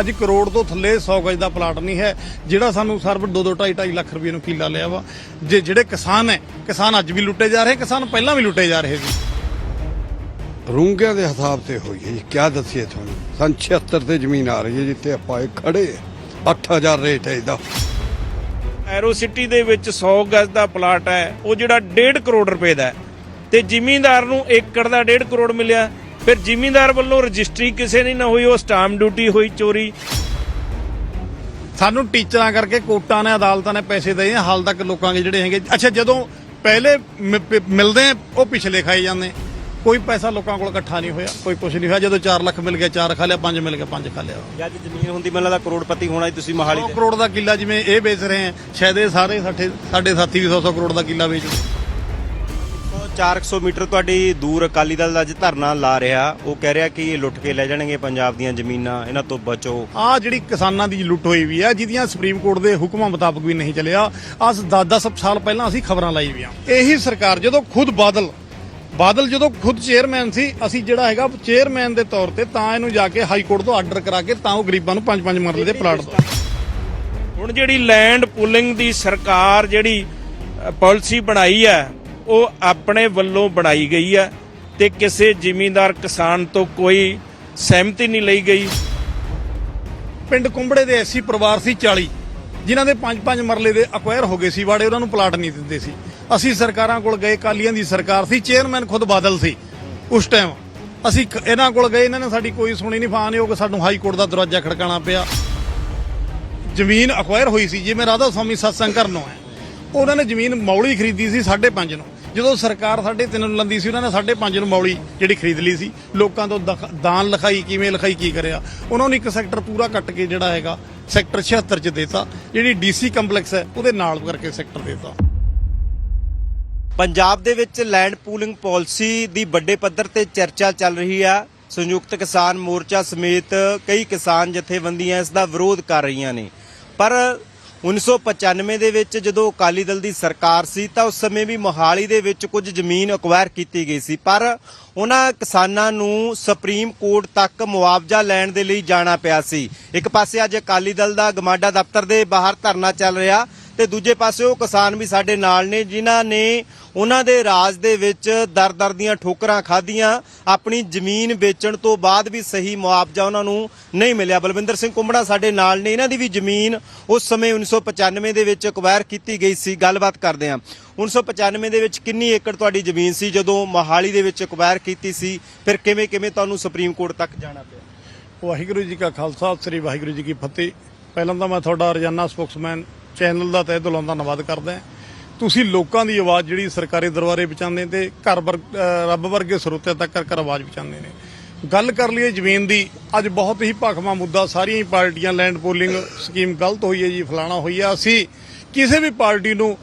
ਅੱਜ ਕਰੋੜ ਤੋਂ ਥੱਲੇ 100 ਗਜ ਦਾ ਪਲਾਟ ਨਹੀਂ ਹੈ ਜਿਹੜਾ ਸਾਨੂੰ ਸਰਬ 2 2 2.5 2.5 ਲੱਖ ਰੁਪਏ ਨੂੰ ਕਿੱਲਾ ਲਿਆ ਵਾ। ਜੇ ਜਿਹੜੇ ਕਿਸਾਨ ਹੈ ਕਿਸਾਨ ਅੱਜ ਵੀ ਲੁੱਟੇ ਜਾ ਰਹੇ ਕਿਸਾਨ ਪਹਿਲਾਂ ਵੀ ਲੁੱਟੇ ਜਾ ਰਹੇ ਸੀ। ਰੂੰਗਿਆਂ ਦੇ ਹਿਸਾਬ ਤੇ ਹੋਈ ਹੈ ਜੀ ਕਿਆ ਦੱਸੀਏ ਤੁਹਾਨੂੰ? ਸਨ 76 ਤੇ ਜ਼ਮੀਨ ਆ ਰਹੀ ਹੈ ਜਿੱਥੇ ਆਪਾਂ ਇਹ ਖੜੇ ਹਾਂ। 8000 ਰੇਟ ਹੈ ਇਹਦਾ। ਐਰੋ ਸਿਟੀ ਦੇ ਵਿੱਚ 100 ਗਜ਼ ਦਾ ਪਲਾਟ ਹੈ ਉਹ ਜਿਹੜਾ 1.5 ਕਰੋੜ ਰੁਪਏ ਦਾ ਹੈ। ਤੇ ਜ਼ਿਮੀਂਦਾਰ ਨੂੰ ਏਕੜ ਦਾ 1.5 ਕਰੋੜ ਮਿਲਿਆ। ਫਿਰ ਜ਼ਿਮੀਂਦਾਰ ਵੱਲੋਂ ਰਜਿਸਟਰੀ ਕਿਸੇ ਦੀ ਨਾ ਹੋਈ ਉਹ ਸਟਾਂਪ ਡਿਊਟੀ ਹੋਈ ਚੋਰੀ। ਸਾਨੂੰ ਟੀਚਰਾਂ ਕਰਕੇ ਕੋਰਟਾਂ ਨੇ ਅਦਾਲਤਾਂ ਨੇ ਪੈਸੇ ਦਏ ਆ ਹਾਲ ਤੱਕ ਲੋਕਾਂ ਦੇ ਜਿਹੜੇ ਹੈਗੇ। ਅੱਛਾ ਜਦੋਂ ਪਹਿਲੇ ਮਿਲਦੇ ਆ ਉਹ ਪਿਛਲੇ ਖਾਈ ਜਾਂਦੇ। ਕੋਈ ਪੈਸਾ ਲੋਕਾਂ ਕੋਲ ਇਕੱਠਾ ਨਹੀਂ ਹੋਇਆ ਕੋਈ ਕੁਝ ਨਹੀਂ ਹੋਇਆ। ਜਦੋਂ 4 ਲੱਖ ਮਿਲ ਗਿਆ 4 ਖਾ ਲਿਆ 5 ਮਿਲ ਗਿਆ 5 ਖਾ ਲਿਆ। ਜੇ ਅੱਜ ਜ਼ਮੀਨ ਹੁੰਦੀ ਮੈਨੂੰ ਲੱਗਦਾ ਕਰੋੜਪਤੀ ਹੋਣਾ ਸੀ ਤੁਸੀਂ ਮਹਾਲੀ 100 ਦੇ ਕਰੋੜ ਦਾ ਕਿੱਲਾ ਜਿਵੇਂ ਇਹ ਵੇਚ ਰਹੇ ਆ ਸ਼ਾਇਦ ਇਹ ਸਾਰੇ ਸਾਡੇ ਸਾਡੇ ਸਾਥੀ ਵੀ 100 ਕਰੋੜ ਦਾ ਕਿੱਲਾ ਵੇਚ 400 ਮੀਟਰ ਤੁਹਾਡੀ ਦੂਰ ਅਕਾਲੀ ਦਲ ਦਾ ਅੱਜ ਧਰਨਾ ਲਾ ਰਿਹਾ। ਉਹ ਕਹਿ ਰਿਹਾ ਕਿ ਇਹ ਲੁੱਟ ਕੇ ਲੈ ਜਾਣਗੇ ਪੰਜਾਬ ਦੀਆਂ ਜ਼ਮੀਨਾਂ ਇਹਨਾਂ ਤੋਂ ਬਚੋ। ਆ ਜਿਹੜੀ ਕਿਸਾਨਾਂ ਦੀ ਲੁੱਟ ਹੋਈ ਵੀ ਹੈ ਜਿਹਦੀਆਂ ਸੁਪਰੀਮ ਕੋਰਟ ਦੇ ਹੁਕਮਾਂ ਮੁਤਾਬਕ ਵੀ ਨਹੀਂ ਚੱਲਿਆ ਅੱਜ 10-10 ਸਾਲ ਪਹਿਲਾਂ ਅਸੀਂ ਖਬਰਾਂ ਲਾਈ ਵੀਆਂ ਇਹੀ ਸਰਕਾਰ ਜਦੋਂ ਖੁਦ ਬਾਦਲ ਬਾਦਲ ਜਦੋਂ ਖੁਦ ਚੇਅਰਮੈਨ ਸੀ ਅਸੀਂ ਜਿਹੜਾ ਹੈਗਾ ਚੇਅਰਮੈਨ ਦੇ ਤੌਰ ਤੇ ਤਾਂ ਇਹਨੂੰ ਜਾ ਕੇ ਹਾਈ ਕੋਰਟ ਤੋਂ ਆਰਡਰ ਕਰਾ ਕੇ ਤਾਂ ਉਹ ਗਰੀਬਾਂ ਨੂੰ 5-5 ਮਰਲੇ ਦੇ ਪਲਾਟ ਦੋ ਹੁਣ ਜਿਹੜੀ ਲੈਂਡ ਪੁਲਿੰਗ ਦੀ ਸਰਕਾਰ ਜਿਹੜੀ ਪਾਲਿਸੀ ਬਣਾਈ ਹੈ ਉਹ ਆਪਣੇ ਵੱਲੋਂ ਬਣਾਈ ਗਈ ਹੈ ਤੇ ਕਿਸੇ ਜ਼ਿਮੀਂਦਾਰ ਕਿਸਾਨ ਤੋਂ ਕੋਈ ਸਹਿਮਤੀ ਨਹੀਂ ਲਈ ਗਈ। ਪਿੰਡ ਕੁੰਬੜੇ ਦੇ ਐਸੀ ਪਰਿਵਾਰ ਸੀ 40 ਜਿਨ੍ਹਾਂ ਦੇ 5-5 ਮਰਲੇ ਦੇ ਅਕਵਾਇਰ ਹੋ ਗਏ ਸੀ, ਵਾੜੇ ਉਹਨਾਂ ਨੂੰ ਪਲਾਟ ਨਹੀਂ ਦਿੰਦੇ ਸੀ। ਅਸੀਂ ਸਰਕਾਰਾਂ ਕੋਲ ਗਏ ਕਾਲੀਆਂ ਦੀ ਸਰਕਾਰ ਸੀ ਚੇਅਰਮੈਨ ਖੁਦ ਬਾਦਲ ਸੀ ਉਸ ਟਾਈਮ ਅਸੀਂ ਇਹਨਾਂ ਕੋਲ ਗਏ, ਇਹਨਾਂ ਨੇ ਸਾਡੀ ਕੋਈ ਸੁਣੀ ਨਹੀਂ, ਫਾਨਯੋਗ ਸਾਨੂੰ ਹਾਈ ਕੋਰਟ ਦਾ ਦਰਵਾਜ਼ਾ ਖੜਕਾਣਾ ਪਿਆ। ਜ਼ਮੀਨ ਅਕਵਾਇਰ ਹੋਈ ਸੀ, ਜਿਵੇਂ ਰਾਧਾ ਸਵਾਮੀ ਸਤਸੰਗ ਕਰਨੋਂ ਹੈ। ਉਹਨਾਂ ਨੇ ਜ਼ਮੀਨ ਮੌਲੀ ਖਰੀਦੀ ਸੀ 5.5 ਨੂੰ। ਜਦੋਂ ਸਰਕਾਰ 3.5 ਨੂੰ ਲੰਦੀ ਸੀ, ਉਹਨਾਂ ਨੇ 5.5 ਨੂੰ ਮੌਲੀ ਜਿਹੜੀ ਖਰੀਦ ਲਈ ਸੀ। ਲੋਕਾਂ ਤੋਂ ਦਖ- ਦਾਨ ਲਿਖਾਈ, ਕਿਵੇਂ ਲਿਖਾਈ, ਕੀ ਕਰਿਆ। ਉਹਨਾਂ ਨੂੰ ਇੱਕ ਸੈਕਟਰ ਪੂਰਾ ਕੱਟ ਕੇ ਜਿਹੜਾ ਹੈਗਾ, ਸੈਕਟਰ 76 ਚ ਦੇਤਾ। ਜਿਹੜੀ ਡੀਸੀ ਕੰਪਲੈਕਸ ਹੈ, ਉਹਦੇ ਨਾਲ ਕਰਕੇ ਸੈਕਟਰ ਦੇਤਾ। ਪੰਜਾਬ ਦੇ ਵਿੱਚ ਲੈਂਡ ਪੂਲਿੰਗ ਪਾਲਿਸੀ ਦੀ ਵੱਡੇ ਪੱਧਰ ਤੇ ਚਰਚਾ ਚੱਲ ਰਹੀ ਆ। ਸੰਯੁਕਤ ਕਿਸਾਨ ਮੋਰਚਾ ਸਮੇਤ ਕਈ ਕਿਸਾਨ ਜਥੇਬੰਦੀਆਂ ਇਸ ਦਾ ਵਿਰੋਧ ਕਰ ਰਹੀਆਂ ਨੇ। ਪਰ 1995 ਦੇ ਵਿੱਚ ਜਦੋਂ ਅਕਾਲੀ ਦਲ ਦੀ ਸਰਕਾਰ ਸੀ ਤਾਂ ਉਸ ਸਮੇਂ ਵੀ ਮੋਹਾਲੀ ਦੇ ਵਿੱਚ ਕੁਝ ਜ਼ਮੀਨ ਅਕਵਾਇਰ ਕੀਤੀ ਗਈ ਸੀ। ਪਰ ਉਹਨਾਂ ਕਿਸਾਨਾਂ ਨੂੰ ਸੁਪਰੀਮ ਕੋਰਟ ਤੱਕ ਮੁਆਵਜ਼ਾ ਲੈਣ ਦੇ ਲਈ ਜਾਣਾ ਪਿਆ ਸੀ। ਇੱਕ ਪਾਸੇ ਅੱਜ ਅਕਾਲੀ ਦਲ ਦਾ ਗਮਾਡਾ ਦਫ਼ਤਰ ਦੇ ਬਾਹਰ ਧਰਨਾ ਚੱਲ ਰਿਹਾ। ਤੇ ਦੂਜੇ ਪਾਸੇ ਉਹ ਕਿਸਾਨ ਵੀ ਸਾਡੇ ਨਾਲ ਨੇ, ਜਿਨ੍ਹਾਂ ਨੇ ਉਹਨਾਂ ਦੇ ਰਾਜ ਦੇ ਵਿੱਚ ਦਰ-ਦਰ ਦੀਆਂ ਠੋਕਰਾਂ ਖਾਧੀਆਂ, ਆਪਣੀ ਜ਼ਮੀਨ ਵੇਚਣ ਤੋਂ ਬਾਅਦ ਵੀ ਸਹੀ ਮੁਆਵਜ਼ਾ ਉਹਨਾਂ ਨੂੰ ਨਹੀਂ ਮਿਲਿਆ। ਬਲਵਿੰਦਰ ਸਿੰਘ ਕੁੰਬੜਾ ਸਾਡੇ ਨਾਲ ਨੇ, ਇਹਨਾਂ ਦੀ ਵੀ ਜ਼ਮੀਨ ਉਸ ਸਮੇਂ 1995 ਦੇ ਵਿੱਚ ਅਕਵਾਇਰ ਕੀਤੀ ਗਈ ਸੀ। ਗੱਲਬਾਤ ਕਰਦੇ ਹਾਂ। 1995 ਦੇ ਵਿੱਚ ਕਿੰਨੀ ਏਕੜ ਤੁਹਾਡੀ ਜ਼ਮੀਨ ਸੀ, ਜਦੋਂ ਮੋਹਾਲੀ ਦੇ ਵਿੱਚ ਅਕਵਾਇਰ ਕੀਤੀ ਸੀ? ਫਿਰ ਕਿਵੇਂ ਕਿਵੇਂ ਤੁਹਾਨੂੰ ਸੁਪਰੀਮ ਕੋਰਟ ਤੱਕ ਜਾਣਾ ਪਿਆ? ਵਾਹਿਗੁਰੂ ਜੀ ਕਾ ਖਾਲਸਾ, ਸ੍ਰੀ ਵਾਹਿਗੁਰੂ ਜੀ ਕੀ ਫਤਿਹ। ਪਹਿਲਾਂ ਤਾਂ ਮੈਂ ਤੁਹਾਡਾ ਰੋਜ਼ਾਨਾ ਸਪੋਕਸਮੈਨ ਚੈਨਲ ਦਾ ਤਹਿ ਦਿਲੋਂ ਧੰਨਵਾਦ ਕਰਦਾ ਤੁਸੀਂ ਲੋਕਾਂ ਦੀ ਆਵਾਜ਼ ਜਿਹੜੀ ਸਰਕਾਰੀ ਦਰਬਾਰੇ ਪਹੁੰਚਾਉਂਦੇ ਤੇ ਘਰ ਵਰ ਰੱਬ ਵਰਗੇ ਸਰੋਤਿਆਂ ਤੱਕ ਕਰ ਕਰ ਆਵਾਜ਼ ਪਹੁੰਚਾਉਂਦੇ ਨੇ। ਗੱਲ ਕਰ ਲਈਏ ਜ਼ਮੀਨ ਦੀ, ਅੱਜ ਬਹੁਤ ਹੀ ਭਖਮਾ ਮੁੱਦਾ, ਸਾਰੀਆਂ ਹੀ ਪਾਰਟੀਆਂ ਲੈਂਡ ਪੋਲਿੰਗ ਸਕੀਮ ਗਲਤ ਹੋਈ ਹੈ ਜੀ, ਫਲਾਣਾ ਹੋਈ ਹੈ ਅਸੀਂ ਕਿਸੇ ਵੀ ਪਾਰਟੀ ਨੂੰ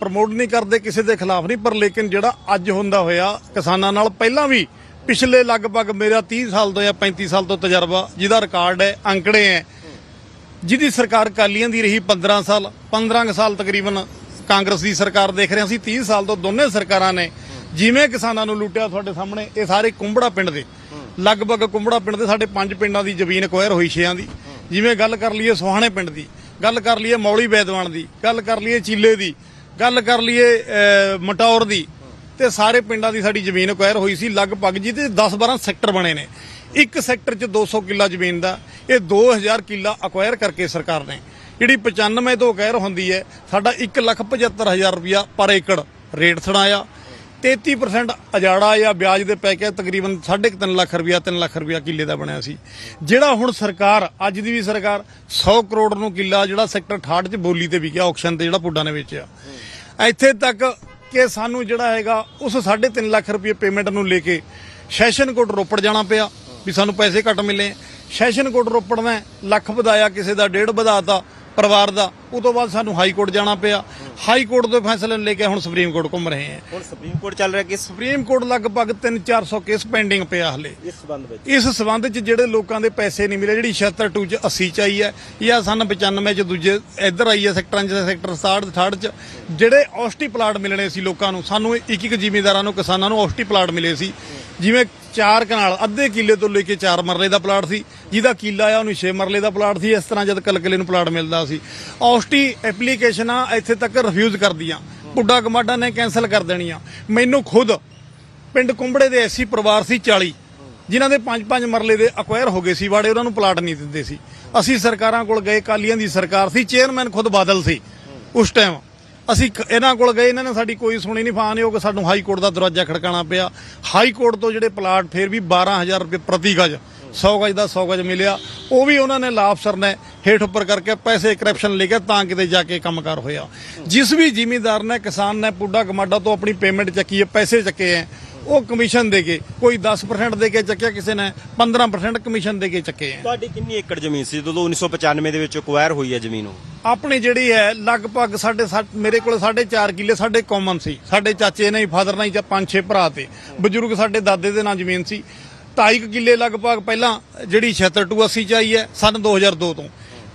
ਪ੍ਰਮੋਟ ਨਹੀਂ ਕਰਦੇ, ਕਿਸੇ ਦੇ ਖਿਲਾਫ ਨਹੀਂ, ਪਰ ਲੇਕਿਨ ਜਿਹੜਾ ਅੱਜ ਹੁੰਦਾ ਹੋਇਆ, ਕਿਸਾਨਾਂ ਨਾਲ ਪਹਿਲਾਂ ਵੀ, ਪਿਛਲੇ ਲਗਭਗ ਮੇਰਾ 30 ਸਾਲ ਤੋਂ ਜਾਂ 35 ਸਾਲ ਤੋਂ ਤਜਰਬਾ, ਜਿਹਦਾ ਰਿਕਾਰਡ ਹੈ, ਅੰਕੜੇ ਹੈ। ਜਿਹਦੀ ਸਰਕਾਰ ਕਾਲੀਆਂ ਦੀ ਰਹੀ 15 ਸਾਲ 15 ਕੁ ਸਾਲ ਤਕਰੀਬਨ ਕਾਂਗਰਸ ਦੀ ਸਰਕਾਰ ਦੇਖ ਰਹੇ ਹਾਂ ਅਸੀਂ 30 ਸਾਲ ਤੋਂ ਦੋਨੇ ਸਰਕਾਰਾਂ ਨੇ ਜਿਵੇਂ ਕਿਸਾਨਾਂ ਨੂੰ ਲੁੱਟਿਆ ਤੁਹਾਡੇ ਸਾਹਮਣੇ, ਇਹ ਸਾਰੇ ਕੁੰਬੜਾ ਪਿੰਡ ਦੇ। ਲਗਭਗ ਕੁੰਬੜਾ ਪਿੰਡ ਦੇ ਸਾਡੇ ਪੰਜ ਪਿੰਡਾਂ ਦੀ ਜ਼ਮੀਨ ਅਕਵਾਇਰ ਹੋਈ ਛਿਆਂ ਦੀ। ਜਿਵੇਂ ਗੱਲ ਕਰ ਲਈਏ ਸੋਹਾਣੇ ਪਿੰਡ ਦੀ, ਗੱਲ ਕਰ ਲਈਏ ਮੌਲੀ ਬੈਦਵਾਨ ਦੀ, ਗੱਲ ਕਰ ਲਈਏ ਚੀਲੇ ਦੀ, ਗੱਲ ਕਰ ਲਈਏ ਮਟੌਰ ਦੀ, ਤੇ ਸਾਰੇ ਪਿੰਡਾਂ ਦੀ ਸਾਡੀ ਜ਼ਮੀਨ ਅਕਵਾਇਰ ਹੋਈ ਸੀ, ਲਗਭਗ ਜਿਹਦੇ 10-12 ਸੈਕਟਰ ਬਣੇ ਨੇ। ਇੱਕ ਸੈਕਟਰ 'ਚ 200 ਕਿੱਲਾ ਜ਼ਮੀਨ ਦਾ, ਇਹ 2000 ਕਿੱਲਾ ਅਕਵਾਇਰ ਕਰਕੇ ਸਰਕਾਰ ਨੇ। ਜਿਹੜੀ 95 ਤੋਂ ਅਕਵਾਇਰ ਹੁੰਦੀ ਹੈ, ਸਾਡਾ 175000 ਰੁਪਇਆ ਪਰ ਏਕੜ ਰੇਟ ਸੁਣਾਇਆ 33% ਅਜਾੜਾ ਜਾਂ ਵਿਆਜ ਦੇ ਪੈ ਕੇ ਤਕਰੀਬਨ 3.5 ਲੱਖ ਰੁਪਇਆ 3 ਲੱਖ ਰੁਪਇਆ ਕਿੱਲੇ ਦਾ ਬਣਿਆ ਸੀ। ਜਿਹੜਾ ਹੁਣ ਸਰਕਾਰ, ਅੱਜ ਦੀ ਵੀ ਸਰਕਾਰ 100 ਕਰੋੜ ਨੂੰ ਕਿੱਲਾ ਜਿਹੜਾ ਸੈਕਟਰ 68 ਚ ਬੋਲੀ ਤੇ ਵਿਕਿਆ ਆਕਸ਼ਨ ਤੇ ਜਿਹੜਾ ਪੁੱਡਾ ਨੇ ਵੇਚਿਆ। ਇੱਥੇ ਤੱਕ ਕਿ ਸਾਨੂੰ ਜਿਹੜਾ ਹੈਗਾ, ਉਸ 3.5 ਲੱਖ ਰੁਪਏ ਪੇਮੈਂਟ ਨੂੰ ਲੈ ਕੇ ਸੈਸ਼ਨ ਕੋਟ ਰੋਪੜ ਜਾਣਾ ਪਿਆ। ਵੀ ਸਾਨੂੰ ਪੈਸੇ ਘੱਟ ਮਿਲੇ। ਸੈਸ਼ਨ ਕੋਰਟ ਰੋਪੜ ਨੇ ਲੱਖ ਵਧਾਇਆ ਕਿਸੇ ਦਾ ਡੇਢ ਵਧਾਤਾ ਪਰਿਵਾਰ ਦਾ ਉਹ ਤੋਂ ਬਾਅਦ ਸਾਨੂੰ ਹਾਈ ਕੋਰਟ ਜਾਣਾ ਪਿਆ। ਹਾਈ ਕੋਰਟ ਦੇ ਫੈਸਲੇ ਲੈ ਕੇ ਹੁਣ ਸੁਪਰੀਮ ਕੋਰਟ ਘੁੰਮ ਰਹੇ ਹਾਂ। ਹੁਣ ਸੁਪਰੀਮ ਕੋਰਟ ਚੱਲ ਰਿਹਾ ਕਿਸ ਸੁਪਰੀਮ ਕੋਰਟ ਲਗਭਗ 3-400 ਕੇਸ ਪੈਂਡਿੰਗ ਪਿਆ ਹਲੇ। ਇਸ ਸੰਬੰਧ ਵਿੱਚ? ਇਸ ਸਬੰਧ ਚ ਜਿਹੜੇ ਲੋਕਾਂ ਦੇ ਪੈਸੇ ਨਹੀਂ ਮਿਲੇ ਜਿਹੜੀ 76 ਚ 80 ਚ ਆਈ ਹੈ ਜਾਂ ਸਨ 95 ਚ ਦੂਜੇ ਇੱਧਰ ਆਈ ਹੈ ਸੈਕਟਰਾਂ ਚ ਸੈਕਟਰ 67 68 ਚ ਜਿਹੜੇ ਔਸਟੀ ਪਲਾਟ ਮਿਲਣੇ ਸੀ ਲੋਕਾਂ ਨੂੰ ਸਾਨੂੰ ਇੱਕ ਇੱਕ ਜ਼ਿਮੀਂਦਾਰਾਂ ਨੂੰ ਕਿਸਾਨਾਂ ਨੂੰ ਔਸਟੀ ਪਲਾਟ ਮਿਲੇ ਸੀ। ਜਿਵੇਂ ਚਾਰ ਕਨਾਲ, ਅੱਧੇ ਕਿੱਲੇ ਤੋਂ ਲੈ ਕੇ 4 ਮਰਲੇ ਦਾ ਪਲਾਟ ਸੀ। ਜਿਹਦਾ ਕਿੱਲਾ ਆ, ਉਹਨੂੰ 6 ਮਰਲੇ ਦਾ ਪਲਾਟ ਸੀ। ਇਸ ਤਰ੍ਹਾਂ ਜਦ ਕਲਕਲੇ ਨੂੰ ਪਲਾਟ ਮਿਲਦਾ ਸੀ। ਔਸਟੀ ਐਪਲੀਕੇਸ਼ਨਾਂ ਇੱਥੇ ਤੱਕ ਰਿਫਿਊਜ਼ ਕਰਦੀਆਂ। ਪੁੱਡਾ ਕਮਾਡਾ ਨੇ ਕੈਨਸਲ ਕਰ ਦੇਣੀਆਂ। ਮੈਨੂੰ ਖੁਦ ਪਿੰਡ ਕੁੰਬੜੇ ਦੇ ਐਸੀ ਪਰਿਵਾਰ ਸੀ 40 ਜਿਨ੍ਹਾਂ ਦੇ 5-5 ਮਰਲੇ ਦੇ ਅਕਵਾਇਰ ਹੋ ਗਏ ਸੀ। ਵਾੜੇ ਉਹਨਾਂ ਨੂੰ ਪਲਾਟ ਨਹੀਂ ਦਿੰਦੇ ਸੀ। ਅਸੀਂ ਸਰਕਾਰਾਂ ਕੋਲ ਗਏ ਕਾਲੀਆਂ ਦੀ ਸਰਕਾਰ ਸੀ ਚੇਅਰਮੈਨ ਖੁਦ ਬਾਦਲ ਸੀ, ਉਸ ਟਾਈਮ ਅਸੀਂ ਇਹਨਾਂ ਕੋਲ ਗਏ, ਇਹਨਾਂ ਨੇ ਸਾਡੀ ਕੋਈ ਸੁਣੀ ਨਹੀਂ ਫਾਨਯੋਗ ਸਾਨੂੰ ਹਾਈ ਕੋਰਟ ਦਾ ਦਰਵਾਜ਼ਾ ਖੜਕਾਣਾ ਪਿਆ। ਹਾਈ ਕੋਰਟ ਤੋਂ ਜਿਹੜੇ ਪਲਾਟ ਫੇਰ ਵੀ 12000 ਰੁਪਏ ਪ੍ਰਤੀ ਗਜ 100 ਗਜ ਦਾ 100 ਗਜ ਮਿਲਿਆ। ਉਹ ਵੀ ਉਹਨਾਂ ਨੇ ਲਾ ਅਫਸਰ ਨੇ ਹੇਠ ਉੱਪਰ ਕਰਕੇ ਪੈਸੇ ਕਰਪਸ਼ਨ ਲੈ ਕੇ ਤਾਂ ਕਿਤੇ ਜਾ ਕੇ ਕੰਮਕਾਰ ਹੋਇਆ। ਜਿਸ ਵੀ ਜ਼ਿਮੀਂਦਾਰ ਨੇ, ਕਿਸਾਨ ਨੇ ਪੁੱਡਾ ਗਮਾਡਾ ਤੋਂ ਆਪਣੀ ਪੇਮੈਂਟ ਚੱਕੀ ਹੈ, ਪੈਸੇ ਚੱਕੇ ਹੈ ਉਹ ਕਮਿਸ਼ਨ ਦੇ ਕੇ ਕੋਈ 10% ਦੇ ਕੇ ਚੱਕਿਆ ਕਿਸੇ ਨੇ 15% ਕਮਿਸ਼ਨ ਦੇ ਕੇ ਚੱਕੇ ਹੈ ਤੁਹਾਡੀ ਕਿੰਨੀ ਏਕੜ ਜ਼ਮੀਨ ਸੀ? ਜਦੋਂ 1995 ਦੇ ਵਿੱਚ ਅਕਵਾਇਰ ਹੋਈ ਹੈ ਜ਼ਮੀਨ ਉਹ। ਆਪਣੀ ਜਿਹੜੀ ਹੈ ਲਗਭਗ ਸਾਡੇ ਮੇਰੇ ਕੋਲ 4.5 ਕਿੱਲੇ ਸਾਡੇ ਕਾਮਨ ਸੀ। ਸਾਡੇ ਚਾਚੇ ਨੇ ਫਾਦਰ ਨੇ ਜਾਂ ਪੰਜ ਛੇ ਭਰਾ ਤੇ। ਬਜ਼ੁਰਗ ਸਾਡੇ ਦਾਦੇ ਦੇ ਨਾਂ ਜ਼ਮੀਨ ਸੀ। 2.5 ਕਿੱਲੇ ਲਗਭਗ ਪਹਿਲਾਂ ਜਿਹੜੀ 76 ਚ ਆਈ ਹੈ ਸਨ 2002 ਤੋਂ।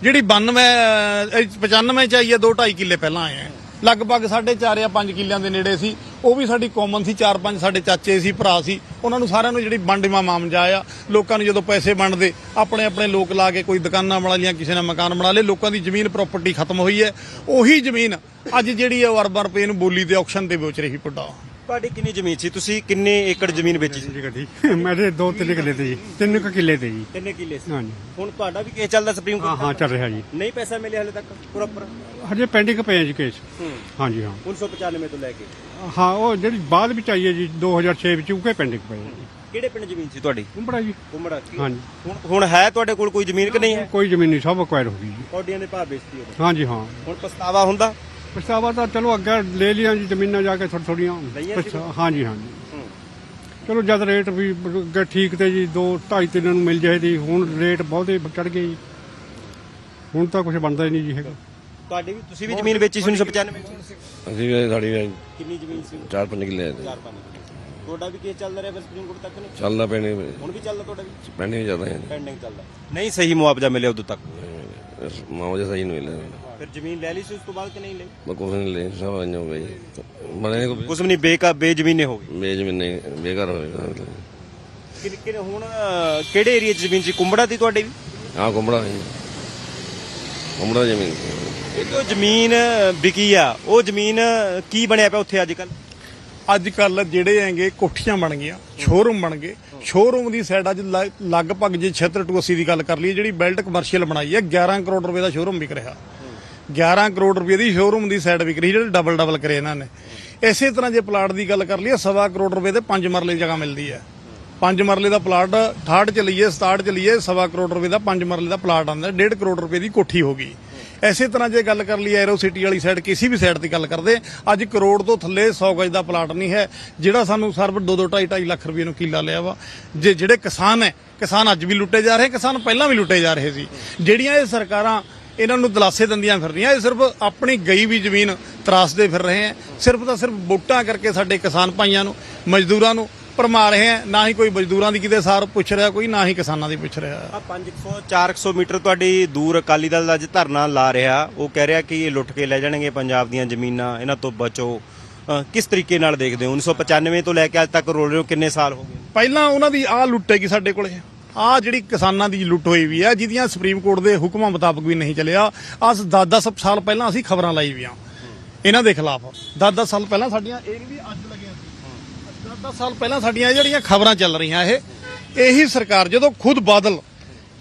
ਜਿਹੜੀ 92 ਅਹ, 95 ਚ ਆਈ ਹੈ 2.5 ਕਿੱਲੇ ਪਹਿਲਾਂ ਆਏ ਹੈ ਲਗਭਗ 4.5 ਜਾਂ 5 ਕਿੱਲਿਆਂ ਦੇ ਨੇੜੇ ਸੀ। ਉਹ ਵੀ ਸਾਡੀ ਕਾਮਨ ਸੀ 4-5 ਸਾਡੇ ਚਾਚੇ ਸੀ, ਭਰਾ ਸੀ। ਉਹਨਾਂ ਨੂੰ ਸਾਰਿਆਂ ਨੂੰ ਜਿਹੜੀ ਵੰਡਵਾ ਮਾਮਜਾ ਆ ਲੋਕਾਂ ਨੂੰ ਜਦੋਂ ਪੈਸੇ ਵੰਡਦੇ, ਆਪਣੇ ਆਪਣੇ ਲੋਕ ਲਾ ਕੇ ਕੋਈ ਦੁਕਾਨਾਂ ਬਣਾ ਲਈਆਂ, ਕਿਸੇ ਨੇ ਮਕਾਨ ਬਣਾ ਲਏ, ਲੋਕਾਂ ਦੀ ਜ਼ਮੀਨ ਪ੍ਰਾਪਰਟੀ ਖਤਮ ਹੋਈ ਹੈ। ਉਹੀ ਜ਼ਮੀਨ ਅੱਜ ਜਿਹੜੀ ਹੈ ਅਰਬਾਂ ਰੁਪਏ ਨੂੰ ਬੋਲੀ ਦੇ ਆਕਸ਼ਨ ਤੇ ਵੇਚ ਰਹੀ ਪੁੱਡਾ ਤੁਹਾਡੀ ਕਿੰਨੀ ਜ਼ਮੀਨ ਸੀ? ਤੁਸੀਂ ਕਿੰਨੇ ਏਕੜ ਜ਼ਮੀਨ ਵੇਚੀ ਸੀ? ਜੀ ਗੱਡੀ ਮੇਰੇ ਦੋ ਤਿੰਨ ਕਿੱਲੇ ਤੇ ਜੀ। ਤਿੰਨ ਕੁ ਕਿੱਲੇ ਤੇ ਜੀ। ਕਿੰਨੇ ਕਿੱਲੇ ਸੀ। ਹਾਂਜੀ। ਹੁਣ ਤੁਹਾਡਾ ਵੀ ਕੇਸ ਚੱਲਦਾ ਸੁਪਰੀਮ ਹਾਂ ਕੋਰਟ ਹਾਂ ਚੱਲ ਰਿਹਾ ਜੀ। ਨਹੀਂ ਪੈਸਾ ਮਿਲਿਆ ਹਲੇ ਤੱਕ ਪ੍ਰੋਪਰ ਹਜੇ ਪੈਂਡਿੰਗ ਪਏ ਆ ਜੀ ਕੇਸ ਹਾਂਜੀ ਹਾਂ। 1995 ਤੋਂ ਲੈ ਕੇ? ਹਾਂ ਉਹ ਜਿਹੜੀ ਬਾਅਦ ਵਿੱਚ ਆਈ ਹੈ ਜੀ 2006 ਵਿੱਚ ਉਹ ਪੈਂਡਿੰਗ ਪਏ ਆ ਜੀ। ਕਿਹੜੇ ਪਿੰਡ ਜ਼ਮੀਨ ਸੀ ਤੁਹਾਡੀ? ਕੁੰਬੜਾ ਜੀ। ਕੁੰਮੜਾ ਹਾਂਜੀ। ਹੁਣ ਹੁਣ ਹੈ ਤੁਹਾਡੇ ਕੋਲ ਕੋਈ ਜ਼ਮੀਨ ਕਿ ਨਹੀਂ ਹੈ? ਕੋਈ ਜ਼ਮੀਨ ਨਹੀਂ ਸਭ ਅਕਵਾਇਰ ਹੋ ਗਈ ਜੀ। ਕੌਡੀਆਂ ਦੇ ਭਾਅ ਵੇਚਤੀ ਉਹ ਹਾਂਜੀ ਹਾਂ। ਹੁਣ ਪਛਤਾਵਾ ਹੁੰਦਾ? ਪਛਤਾਵਾ ਤਾਂ ਚਲੋ ਅੱਗੇ ਲੈ ਲਿਆ ਜੀ ਜ਼ਮੀਨਾਂ ਜਾ ਕੇ ਥੋੜੀ ਥੋੜੀਆਂ? ਪਛਤਾ- ਹਾਂਜੀ ਹਾਂਜੀ। ਚਲੋ ਜਦ ਰੇਟ ਵੀ ਅੱਗੇ ਠੀਕ ਤੇ ਜੀ 2 2.5 3 ਨੂੰ ਮਿਲ ਜਾਏ ਦੀ ਹੁਣ ਰੇਟ ਬਹੁਤੇ ਚੜ ਗਏ ਜੀ। ਹੁਣ ਤਾਂ ਕੁਝ ਬਣਦਾ ਹੀ ਨਹੀਂ ਜੀ ਹੈਗਾ। ਤੁਹਾਡੀ ਵੀ ਤੁਸੀਂ ਵੀ ਜ਼ਮੀਨ ਵੇਚੀ ਸੀ 1995 ਵਿੱਚ? ਅਸੀਂ ਵੀ ਸਾਡੀ ਵੀ ਕਿੰਨੀ ਜ਼ਮੀਨ ਸੀ? ਚਾਰ ਪੰਜ ਕਿੱਲੇ ਚਾਰ ਪੰਜ ਤੁਹਾਡਾ ਵੀ ਕੇਸ ਚੱਲਦਾ ਰਿਹਾ ਫਿਰ ਸੁਪਰੀਮ ਕੋਰਟ ਤੱਕ ਨਹੀਂ? ਚੱਲਦਾ ਪੈਣੇ ਹੁਣ ਵੀ ਚੱਲਦਾ ਤੁਹਾਡਾ ਵੀ? ਪੈਣੇ ਜ਼ਿਆਦਾ ਹੈ ਪੈਂਡਿੰਗ ਚੱਲਦਾ। ਨਹੀਂ ਸਹੀ ਮੁਆਵਜ਼ਾ ਮਿਲਿਆ ਉਦੋਂ ਤੱਕ। ਮਾਵਾ ਸਹੀ ਨਹੀਂ ਮਿਲਿਆ। ਫਿਰ ਜ਼ਮੀਨ ਲੈ ਲਈ ਸੀ ਉਸ ਤੋਂ ਬਾਅਦ ਕਿ ਨਹੀਂ ਲਈ? ਮੈਂ ਕੁਛ ਨਹੀਂ ਲੈ ਸਭ ਹੋ ਗਈ। ਮਨੇ ਕੋ ਕੁਝ ਵੀ ਨਹੀਂ ਬੇਕਾ ਬੇਜ਼ਮੀਨੇ ਹੋ ਗਈ ਮੇਜ ਵੀ ਨਹੀਂ ਬੇਕਾਰ ਹੋਏਗਾ ਕਿ ਕਿ ਹੁਣ ਕਿਹੜੇ ਏਰੀਆ 'ਚ ਜ਼ਮੀਨ ਸੀ? ਕੁੰਬੜਾ ਦੀ ਤੁਹਾਡੇ ਵੀ? ਹਾਂ ਕੁੰਬੜਾ ਹੈ ਕੁੰਬੜਾ ਜ਼ਮੀਨ। ਇਹ ਜੋ ਜ਼ਮੀਨ ਵਿਕੀ ਆ ਉਹ ਜ਼ਮੀਨ ਕੀ ਬਣਿਆ ਪਿਆ ਉੱਥੇ ਅੱਜ ਕੱਲ ਅੱਜ ਕੱਲ ਜਿਹੜੇ ਹੈਗੇ ਕੋਠੀਆਂ ਬਣ ਗਈਆਂ ਸ਼ੋਰੂਮ ਬਣ ਗਏ। ਸ਼ੋਰੂਮ ਦੀ ਸਾਈਡ ਅੱਜ ਲ- ਲਗਭਗ ਜੇ 76 ਟੂ 80 ਦੀ ਗੱਲ ਕਰ ਲਈਏ ਜਿਹੜੀ ਬੈਲਟ ਕਮਰਸ਼ੀਅਲ ਬਣਾਈ ਹੈ 11 ਕਰੋੜ ਰੁਪਏ ਦਾ ਸ਼ੋਰੂਮ ਵਿਕ ਰਿਹਾ। 11 ਕਰੋੜ ਰੁਪਏ ਦੀ ਸ਼ੋਰੂਮ ਦੀ ਸਾਈਡ ਵਿਕਰੀ ਜਿਹੜੇ ਡਬਲ ਡਬਲ ਕਰੇ ਇਹਨਾਂ ਨੇ। ਇਸੇ ਤਰ੍ਹਾਂ ਜੇ ਪਲਾਟ ਦੀ ਗੱਲ ਕਰ ਲਈਏ, ਸਵਾ ਕਰੋੜ ਰੁਪਏ ਦੇ 5 ਮਰਲੇ ਦੀ ਜਗ੍ਹਾ ਮਿਲਦੀ ਹੈ। 5 ਮਰਲੇ ਦਾ ਪਲਾਟ 68 ਚ ਲਈਏ 67 ਚ ਲਈਏ ਸਵਾ ਕਰੋੜ ਰੁਪਏ ਦਾ 5 ਮਰਲੇ ਦਾ ਪਲਾਟ ਆਉਂਦਾ 1.5 ਕਰੋੜ ਰੁਪਏ ਦੀ ਕੋਠੀ ਹੋ ਗਈ। ਐਸੇ ਤਰ੍ਹਾਂ ਜੇ ਗੱਲ ਕਰ ਲਈ ਐਰੋ ਸਿਟੀ ਵਾਲੀ ਸਾਈਡ ਕਿਸੇ ਵੀ ਸਾਈਡ ਦੀ ਗੱਲ ਕਰਦੇ, ਅੱਜ ਕਰੋੜ ਤੋਂ ਥੱਲੇ 100 ਗਜ ਦਾ ਪਲਾਟ ਨਹੀਂ ਹੈ, ਜਿਹੜਾ ਸਾਨੂੰ ਸਰਵ 2 2 2.5 2.5 ਲੱਖ ਰੁਪਏ ਨੂੰ ਕਿੱਲਾ ਲਿਆ ਵਾ। ਜੇ ਜਿਹੜੇ ਕਿਸਾਨ ਹੈ, ਕਿਸਾਨ ਅੱਜ ਵੀ ਲੁੱਟੇ ਜਾ ਰਹੇ, ਕਿਸਾਨ ਪਹਿਲਾਂ ਵੀ ਲੁੱਟੇ ਜਾ ਰਹੇ ਸੀ। ਜਿਹੜੀਆਂ ਇਹ ਸਰਕਾਰਾਂ ਇਹਨਾਂ ਨੂੰ ਦਲਾਸੇ ਦਿੰਦੀਆਂ ਫਿਰ ਰਹੀਆਂ ਇਹ ਸਿਰਫ ਆਪਣੀ ਗਈ ਵੀ ਜ਼ਮੀਨ ਤਰਾਸਦੇ ਫਿਰ ਰਹੇ ਹੈ। ਸਿਰਫ ਤਾਂ ਸਿਰਫ ਵੋਟਾਂ ਕਰਕੇ ਸਾਡੇ ਕਿਸਾਨ ਭਾਈਆਂ ਨੂੰ ਮਜ਼ਦੂਰਾਂ ਨੂੰ ਭਰਮਾ ਰਹੇ ਹੈ। ਨਾ ਹੀ ਕੋਈ ਮਜ਼ਦੂਰਾਂ ਦੀ ਕਿਤੇ ਸਾਰ ਪੁੱਛ ਰਿਹਾ ਕੋਈ ਨਾ ਹੀ ਕਿਸਾਨਾਂ ਦੀ ਪੁੱਛ ਰਿਹਾ। ਆ 500 400 ਮੀਟਰ ਤੁਹਾਡੀ ਦੂਰ ਅਕਾਲੀ ਦਲ ਅੱਜ ਧਰਨਾ ਲਾ ਰਿਹਾ। ਉਹ ਕਹਿ ਰਿਹਾ ਕਿ ਇਹ ਲੁੱਟ ਕੇ ਲੈ ਜਾਣਗੇ ਪੰਜਾਬ ਦੀਆਂ ਜ਼ਮੀਨਾਂ ਇਹਨਾਂ ਤੋਂ ਬਚੋ। ਕਿਸ ਤਰੀਕੇ ਨਾਲ ਦੇਖਦੇ ਹੋ? 1995 ਤੋਂ ਲੈ ਕੇ ਅੱਜ ਤੱਕ ਰੋਲ ਰਹੇ ਹੋ? ਕਿੰਨੇ ਸਾਲ ਹੋ ਗਏ? ਪਹਿਲਾਂ ਉਹਨਾਂ ਦੀ ਆ ਲੁੱਟੇਗੀ ਸਾਡੇ ਕੋਲੇ। ਆ ਜਿਹੜੀ ਕਿਸਾਨਾਂ ਦੀ ਲੁੱਟ ਹੋਈ ਵੀ ਆ, ਜਿਹਦੀਆਂ ਸੁਪਰੀਮ ਕੋਰਟ ਦੇ ਹੁਕਮਾਂ ਮੁਤਾਬਕ ਵੀ ਨਹੀਂ ਚੱਲਿਆ। ਆ 10-10 ਸਾਲ ਪਹਿਲਾਂ ਅਸੀਂ ਖਬਰਾਂ ਲਾਈ ਵੀਆਂ। ਇਹਨਾਂ ਦੇ ਖਿਲਾਫ। 10-10 ਸਾਲ ਪਹਿਲਾਂ ਸਾਡੀਆਂ, ਇਹ ਵੀ ਅੱਜ ਲੱਗਿਆ ਸੀ। 10-10 ਸਾਲ ਪਹਿਲਾਂ ਸਾਡੀਆਂ ਜਿਹੜੀਆਂ ਖਬਰਾਂ ਚੱਲ ਰਹੀਆਂ ਇਹ, ਇਹੀ ਸਰਕਾਰ ਜਦੋਂ ਖੁਦ ਬਾਦਲ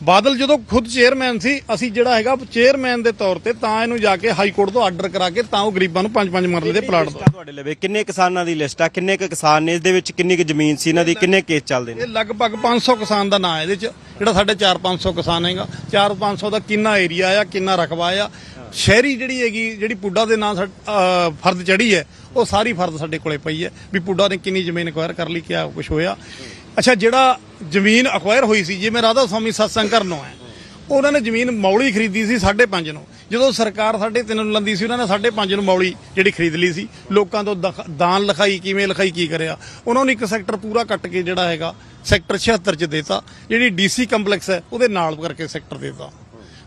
ਬਾਦਲ ਜਦੋਂ ਖੁਦ ਚੇਅਰਮੈਨ ਸੀ ਅਸੀਂ ਜਿਹੜਾ ਹੈਗਾ ਚੇਅਰਮੈਨ ਦੇ ਤੌਰ ਤੇ ਤਾਂ ਇਹਨੂੰ ਜਾ ਕੇ ਹਾਈ ਕੋਰਟ ਤੋਂ ਆਰਡਰ ਕਰਾ ਕੇ ਤਾਂ ਉਹ ਗਰੀਬਾਂ ਨੂੰ 5-5 ਮਰਲੇ ਦੇ ਪਲਾਟ ਦੋ ਲਿਸਟ ਆ ਤੁਹਾਡੇ ਲਵੇ ਕਿੰਨੇ ਕਿਸਾਨਾਂ ਦੀ ਲਿਸਟ ਆ? ਕਿੰਨੇ ਕੁ ਕਿਸਾਨ ਨੇ? ਇਸ ਦੇ ਵਿੱਚ ਕਿੰਨੀ ਕੁ ਜ਼ਮੀਨ ਸੀ ਇਹਨਾਂ ਦੀ? ਕਿੰਨੇ ਕੇਸ ਚੱਲਦੇ ਨੇ? ਇਹ ਲਗਭਗ 500 ਕਿਸਾਨ ਦਾ ਨਾਂ ਇਹਦੇ ਚ ਜਿਹੜਾ ਸਾਡੇ 4-500 ਕਿਸਾਨ ਹੈਗਾ। 4-500 ਦਾ ਕਿੰਨਾ ਏਰੀਆ ਆ ਕਿੰਨਾ ਰਕਬਾ ਆ। ਸ਼ਹਿਰੀ ਜਿਹੜੀ ਹੈਗੀ ਜਿਹੜੀ ਪੁੱਡਾ ਦੇ ਨਾਂ ਫਰਦ ਚੜੀ ਹੈ ਉਹ ਸਾਰੀ ਫਰਦ ਸਾਡੇ ਕੋਲੇ ਪਈ ਹੈ। ਵੀ ਪੁੱਡਾ ਨੇ ਕਿੰਨੀ ਜ਼ਮੀਨ ਅਕਵਾਇਰ ਕਰ ਲਈ ਕਿਆ ਕੁਝ ਹੋਇਆ। ਅੱਛਾ, ਜਿਹੜਾ ਜ਼ਮੀਨ ਅਕਵਾਇਰ ਹੋਈ ਸੀ, ਜਿਵੇਂ ਰਾਧਾ ਸਵਾਮੀ ਸਤਸੰਗ ਕਰਨ ਨੂੰ ਹੈ, ਉਹਨਾਂ ਨੇ ਜ਼ਮੀਨ ਮੌਲੀ ਖਰੀਦੀ ਸੀ 5.5 ਨੂੰ। ਜਦੋਂ ਸਰਕਾਰ 3.5 ਨੂੰ ਲੰਦੀ ਸੀ, ਉਹਨਾਂ ਨੇ 5.5 ਨੂੰ ਮੌਲੀ ਜਿਹੜੀ ਖਰੀਦ ਲਈ ਸੀ। ਲੋਕਾਂ ਤੋਂ ਦਖ- ਦਾਨ ਲਿਖਾਈ, ਕਿਵੇਂ ਲਿਖਾਈ, ਕੀ ਕਰਿਆ। ਉਹਨਾਂ ਨੂੰ ਇੱਕ ਸੈਕਟਰ ਪੂਰਾ ਕੱਟ ਕੇ ਜਿਹੜਾ ਹੈਗਾ, ਸੈਕਟਰ 76 ਚ ਦੇਤਾ, ਜਿਹੜੀ ਡੀਸੀ ਕੰਪਲੈਕਸ ਹੈ, ਉਹਦੇ ਨਾਲ ਕਰਕੇ ਸੈਕਟਰ ਦੇਤਾ।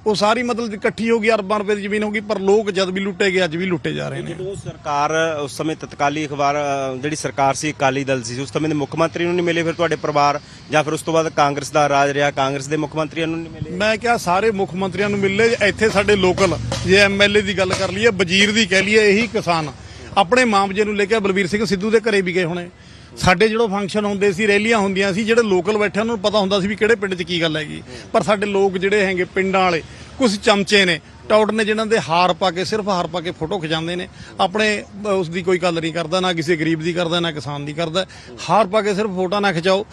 ਉਹ ਸਾਰੀ ਮਤਲਬ ਇਕੱਠੀ ਹੋ ਗਈ ਅਰਬਾਂ ਰੁਪਏ ਦੀ ਜ਼ਮੀਨ ਹੋ ਗਈ ਪਰ ਲੋਕ ਜਦ ਵੀ ਲੁੱਟੇ ਗਏ ਅੱਜ ਵੀ ਲੁੱਟੇ ਜਾ ਰਹੇ ਨੇ। ਜਦੋਂ ਸਰਕਾਰ ਉਸ ਸਮੇਂ ਤਤਕਾਲੀ ਅਖਬਾਰ ਜਿਹੜੀ ਸਰਕਾਰ ਸੀ ਅਕਾਲੀ ਦਲ ਸੀ ਉਸ ਸਮੇਂ ਦੇ ਮੁੱਖ ਮੰਤਰੀ ਨੂੰ ਨਹੀਂ ਮਿਲੇ ਫਿਰ ਤੁਹਾਡੇ ਪਰਿਵਾਰ ਜਾਂ ਫਿਰ ਉਸ ਤੋਂ ਬਾਅਦ ਕਾਂਗਰਸ ਦਾ ਰਾਜ ਰਿਹਾ ਕਾਂਗਰਸ ਦੇ ਮੁੱਖ ਮੰਤਰੀਆਂ ਨੂੰ ਨਹੀਂ ਮਿਲੇ? ਮੈਂ ਕਿਹਾ ਸਾਰੇ ਮੁੱਖ ਮੰਤਰੀਆਂ ਨੂੰ ਮਿਲ ਇੱਥੇ ਸਾਡੇ ਲੋਕਲ ਜੇ ਐਮਐਲਏ ਦੀ ਗੱਲ ਕਰ ਲਈਏ ਵਜ਼ੀਰ ਦੀ ਕਹਿ ਲਈਏ ਇਹੀ ਕਿਸਾਨ। ਆਪਣੇ ਮਾਮਜੇ ਨੂੰ ਲੈ ਕੇ ਬਲਬੀਰ ਸਿੰਘ ਸਿੱਧੂ ਦੇ ਘਰੇ ਵੀ ਗਏ ਹੋਣੇ। ਸਾਡੇ ਜਦੋਂ ਫੰਕਸ਼ਨ ਹੁੰਦੇ ਸੀ ਰੈਲੀਆਂ ਹੁੰਦੀਆਂ ਸੀ ਜਿਹੜੇ ਲੋਕਲ ਬੈਠੇ ਉਹਨਾਂ ਨੂੰ ਪਤਾ ਹੁੰਦਾ ਸੀ ਵੀ ਕਿਹੜੇ ਪਿੰਡ 'ਚ ਕੀ ਗੱਲ ਹੈਗੀ। ਪਰ ਸਾਡੇ ਲੋਕ ਜਿਹੜੇ ਹੈਗੇ ਪਿੰਡਾਂ ਵਾਲੇ ਕੁਝ ਚਮਚੇ ਨੇ। ਟੌਟ ਨੇ ਜਿਨ੍ਹਾਂ ਦੇ ਹਾਰ ਪਾ ਕੇ ਸਿਰਫ ਹਾਰ ਪਾ ਕੇ ਫੋਟੋ ਖਿਚਾਉਂਦੇ ਨੇ। ਆਪਣੇ ਉਸ ਦੀ ਕੋਈ ਗੱਲ ਨਹੀਂ ਕਰਦਾ ਨਾ ਕਿਸੇ ਗਰੀਬ ਦੀ ਕਰਦਾ ਨਾ ਕਿਸਾਨ ਦੀ ਕਰਦਾ। ਹਾਰ ਪਾ ਕੇ ਸਿਰਫ ਫੋਟੋ ਨਾ ਖਿਚਾਓ।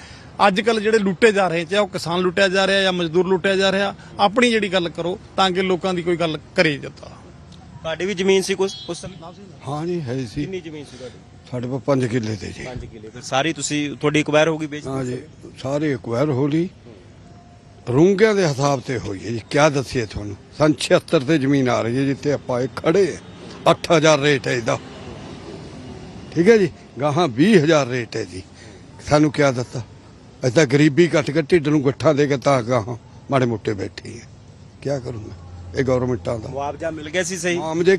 ਅੱਜ ਕੱਲ ਜਿਹੜੇ ਲੁੱਟੇ ਜਾ ਰਹੇ ਚਾਹੇ ਉਹ ਕਿਸਾਨ ਲੁੱਟਿਆ ਜਾ ਰਿਹਾ ਜਾਂ ਮਜ਼ਦੂਰ ਲੁੱਟਿਆ ਜਾ ਰਿਹਾ ਆਪਣੀ ਜਿਹੜੀ ਗੱਲ ਕਰੋ ਤਾਂ ਕਿ ਲੋਕਾਂ ਦੀ ਕੋਈ ਗੱਲ ਕਰੇ ਜੱਤਾ ਤੁਹਾਡੀ ਵੀ ਜ਼ਮੀਨ ਸੀ ਉਸ ਸਮੇਂ? ਹਾਂ ਜੀ ਹੈ ਸੀ। ਕਿੰਨੀ ਜ਼ਮੀਨ ਸੀ ਤੁਹਾਡੀ? ਸਾਡੇ ਕੋਲ 5 ਕਿੱਲੇ ਤੇ ਜੀ। 5 ਕਿੱਲੇ। ਫਿਰ ਸਾਰੀ ਤੁਸੀਂ ਤੁਹਾਡੀ ਅਕਵਾਇਰ ਹੋ ਗਈ ਵੇਚ ਹਾਂ ਜੀ ਸਾਰੇ ਐਕਵਾਇਰ ਹੋ ਲਈ ਰੂੰਗਿਆਂ ਦੇ ਹਿਸਾਬ ਤੇ ਹੋਈ ਹੈ ਜੀ ਕਿਆ ਦੱਸੀਏ ਤੁਹਾਨੂੰ? ਸਨ 76 ਤੇ ਜ਼ਮੀਨ ਆ ਰਹੀ ਹੈ ਜਿੱਥੇ ਆਪਾਂ ਇਹ ਖੜੇ ਹਾਂ। 8000 ਰੇਟ ਹੈ ਇਹਦਾ। ਠੀਕ ਹੈ ਜੀ? ਗਾਹਾਂ 20000 ਰੇਟ ਹੈ ਜੀ। ਸਾਨੂੰ ਕਿਆ ਦਿੱਤਾ ਤਾਂ ਗਰੀਬੀ ਕੱਟ ਕੇ ਢਿੱਡ ਨੂੰ ਗੱਠਾਂ ਦੇ ਕੇ ਤਾਂ ਗਾਹਾਂ ਮਾੜੇ ਮੋਟੇ ਬੈਠੇ ਹੈ। ਕਿਆ ਕਰੂੰਗਾ? ਇਹ ਗਵਰਨਮੈਂਟਾਂ ਦਾ ਮੁਆਵਜ਼ਾ ਮਿਲ ਗਿਆ ਸੀ ਸਹੀ? ਮਾਮਲੇ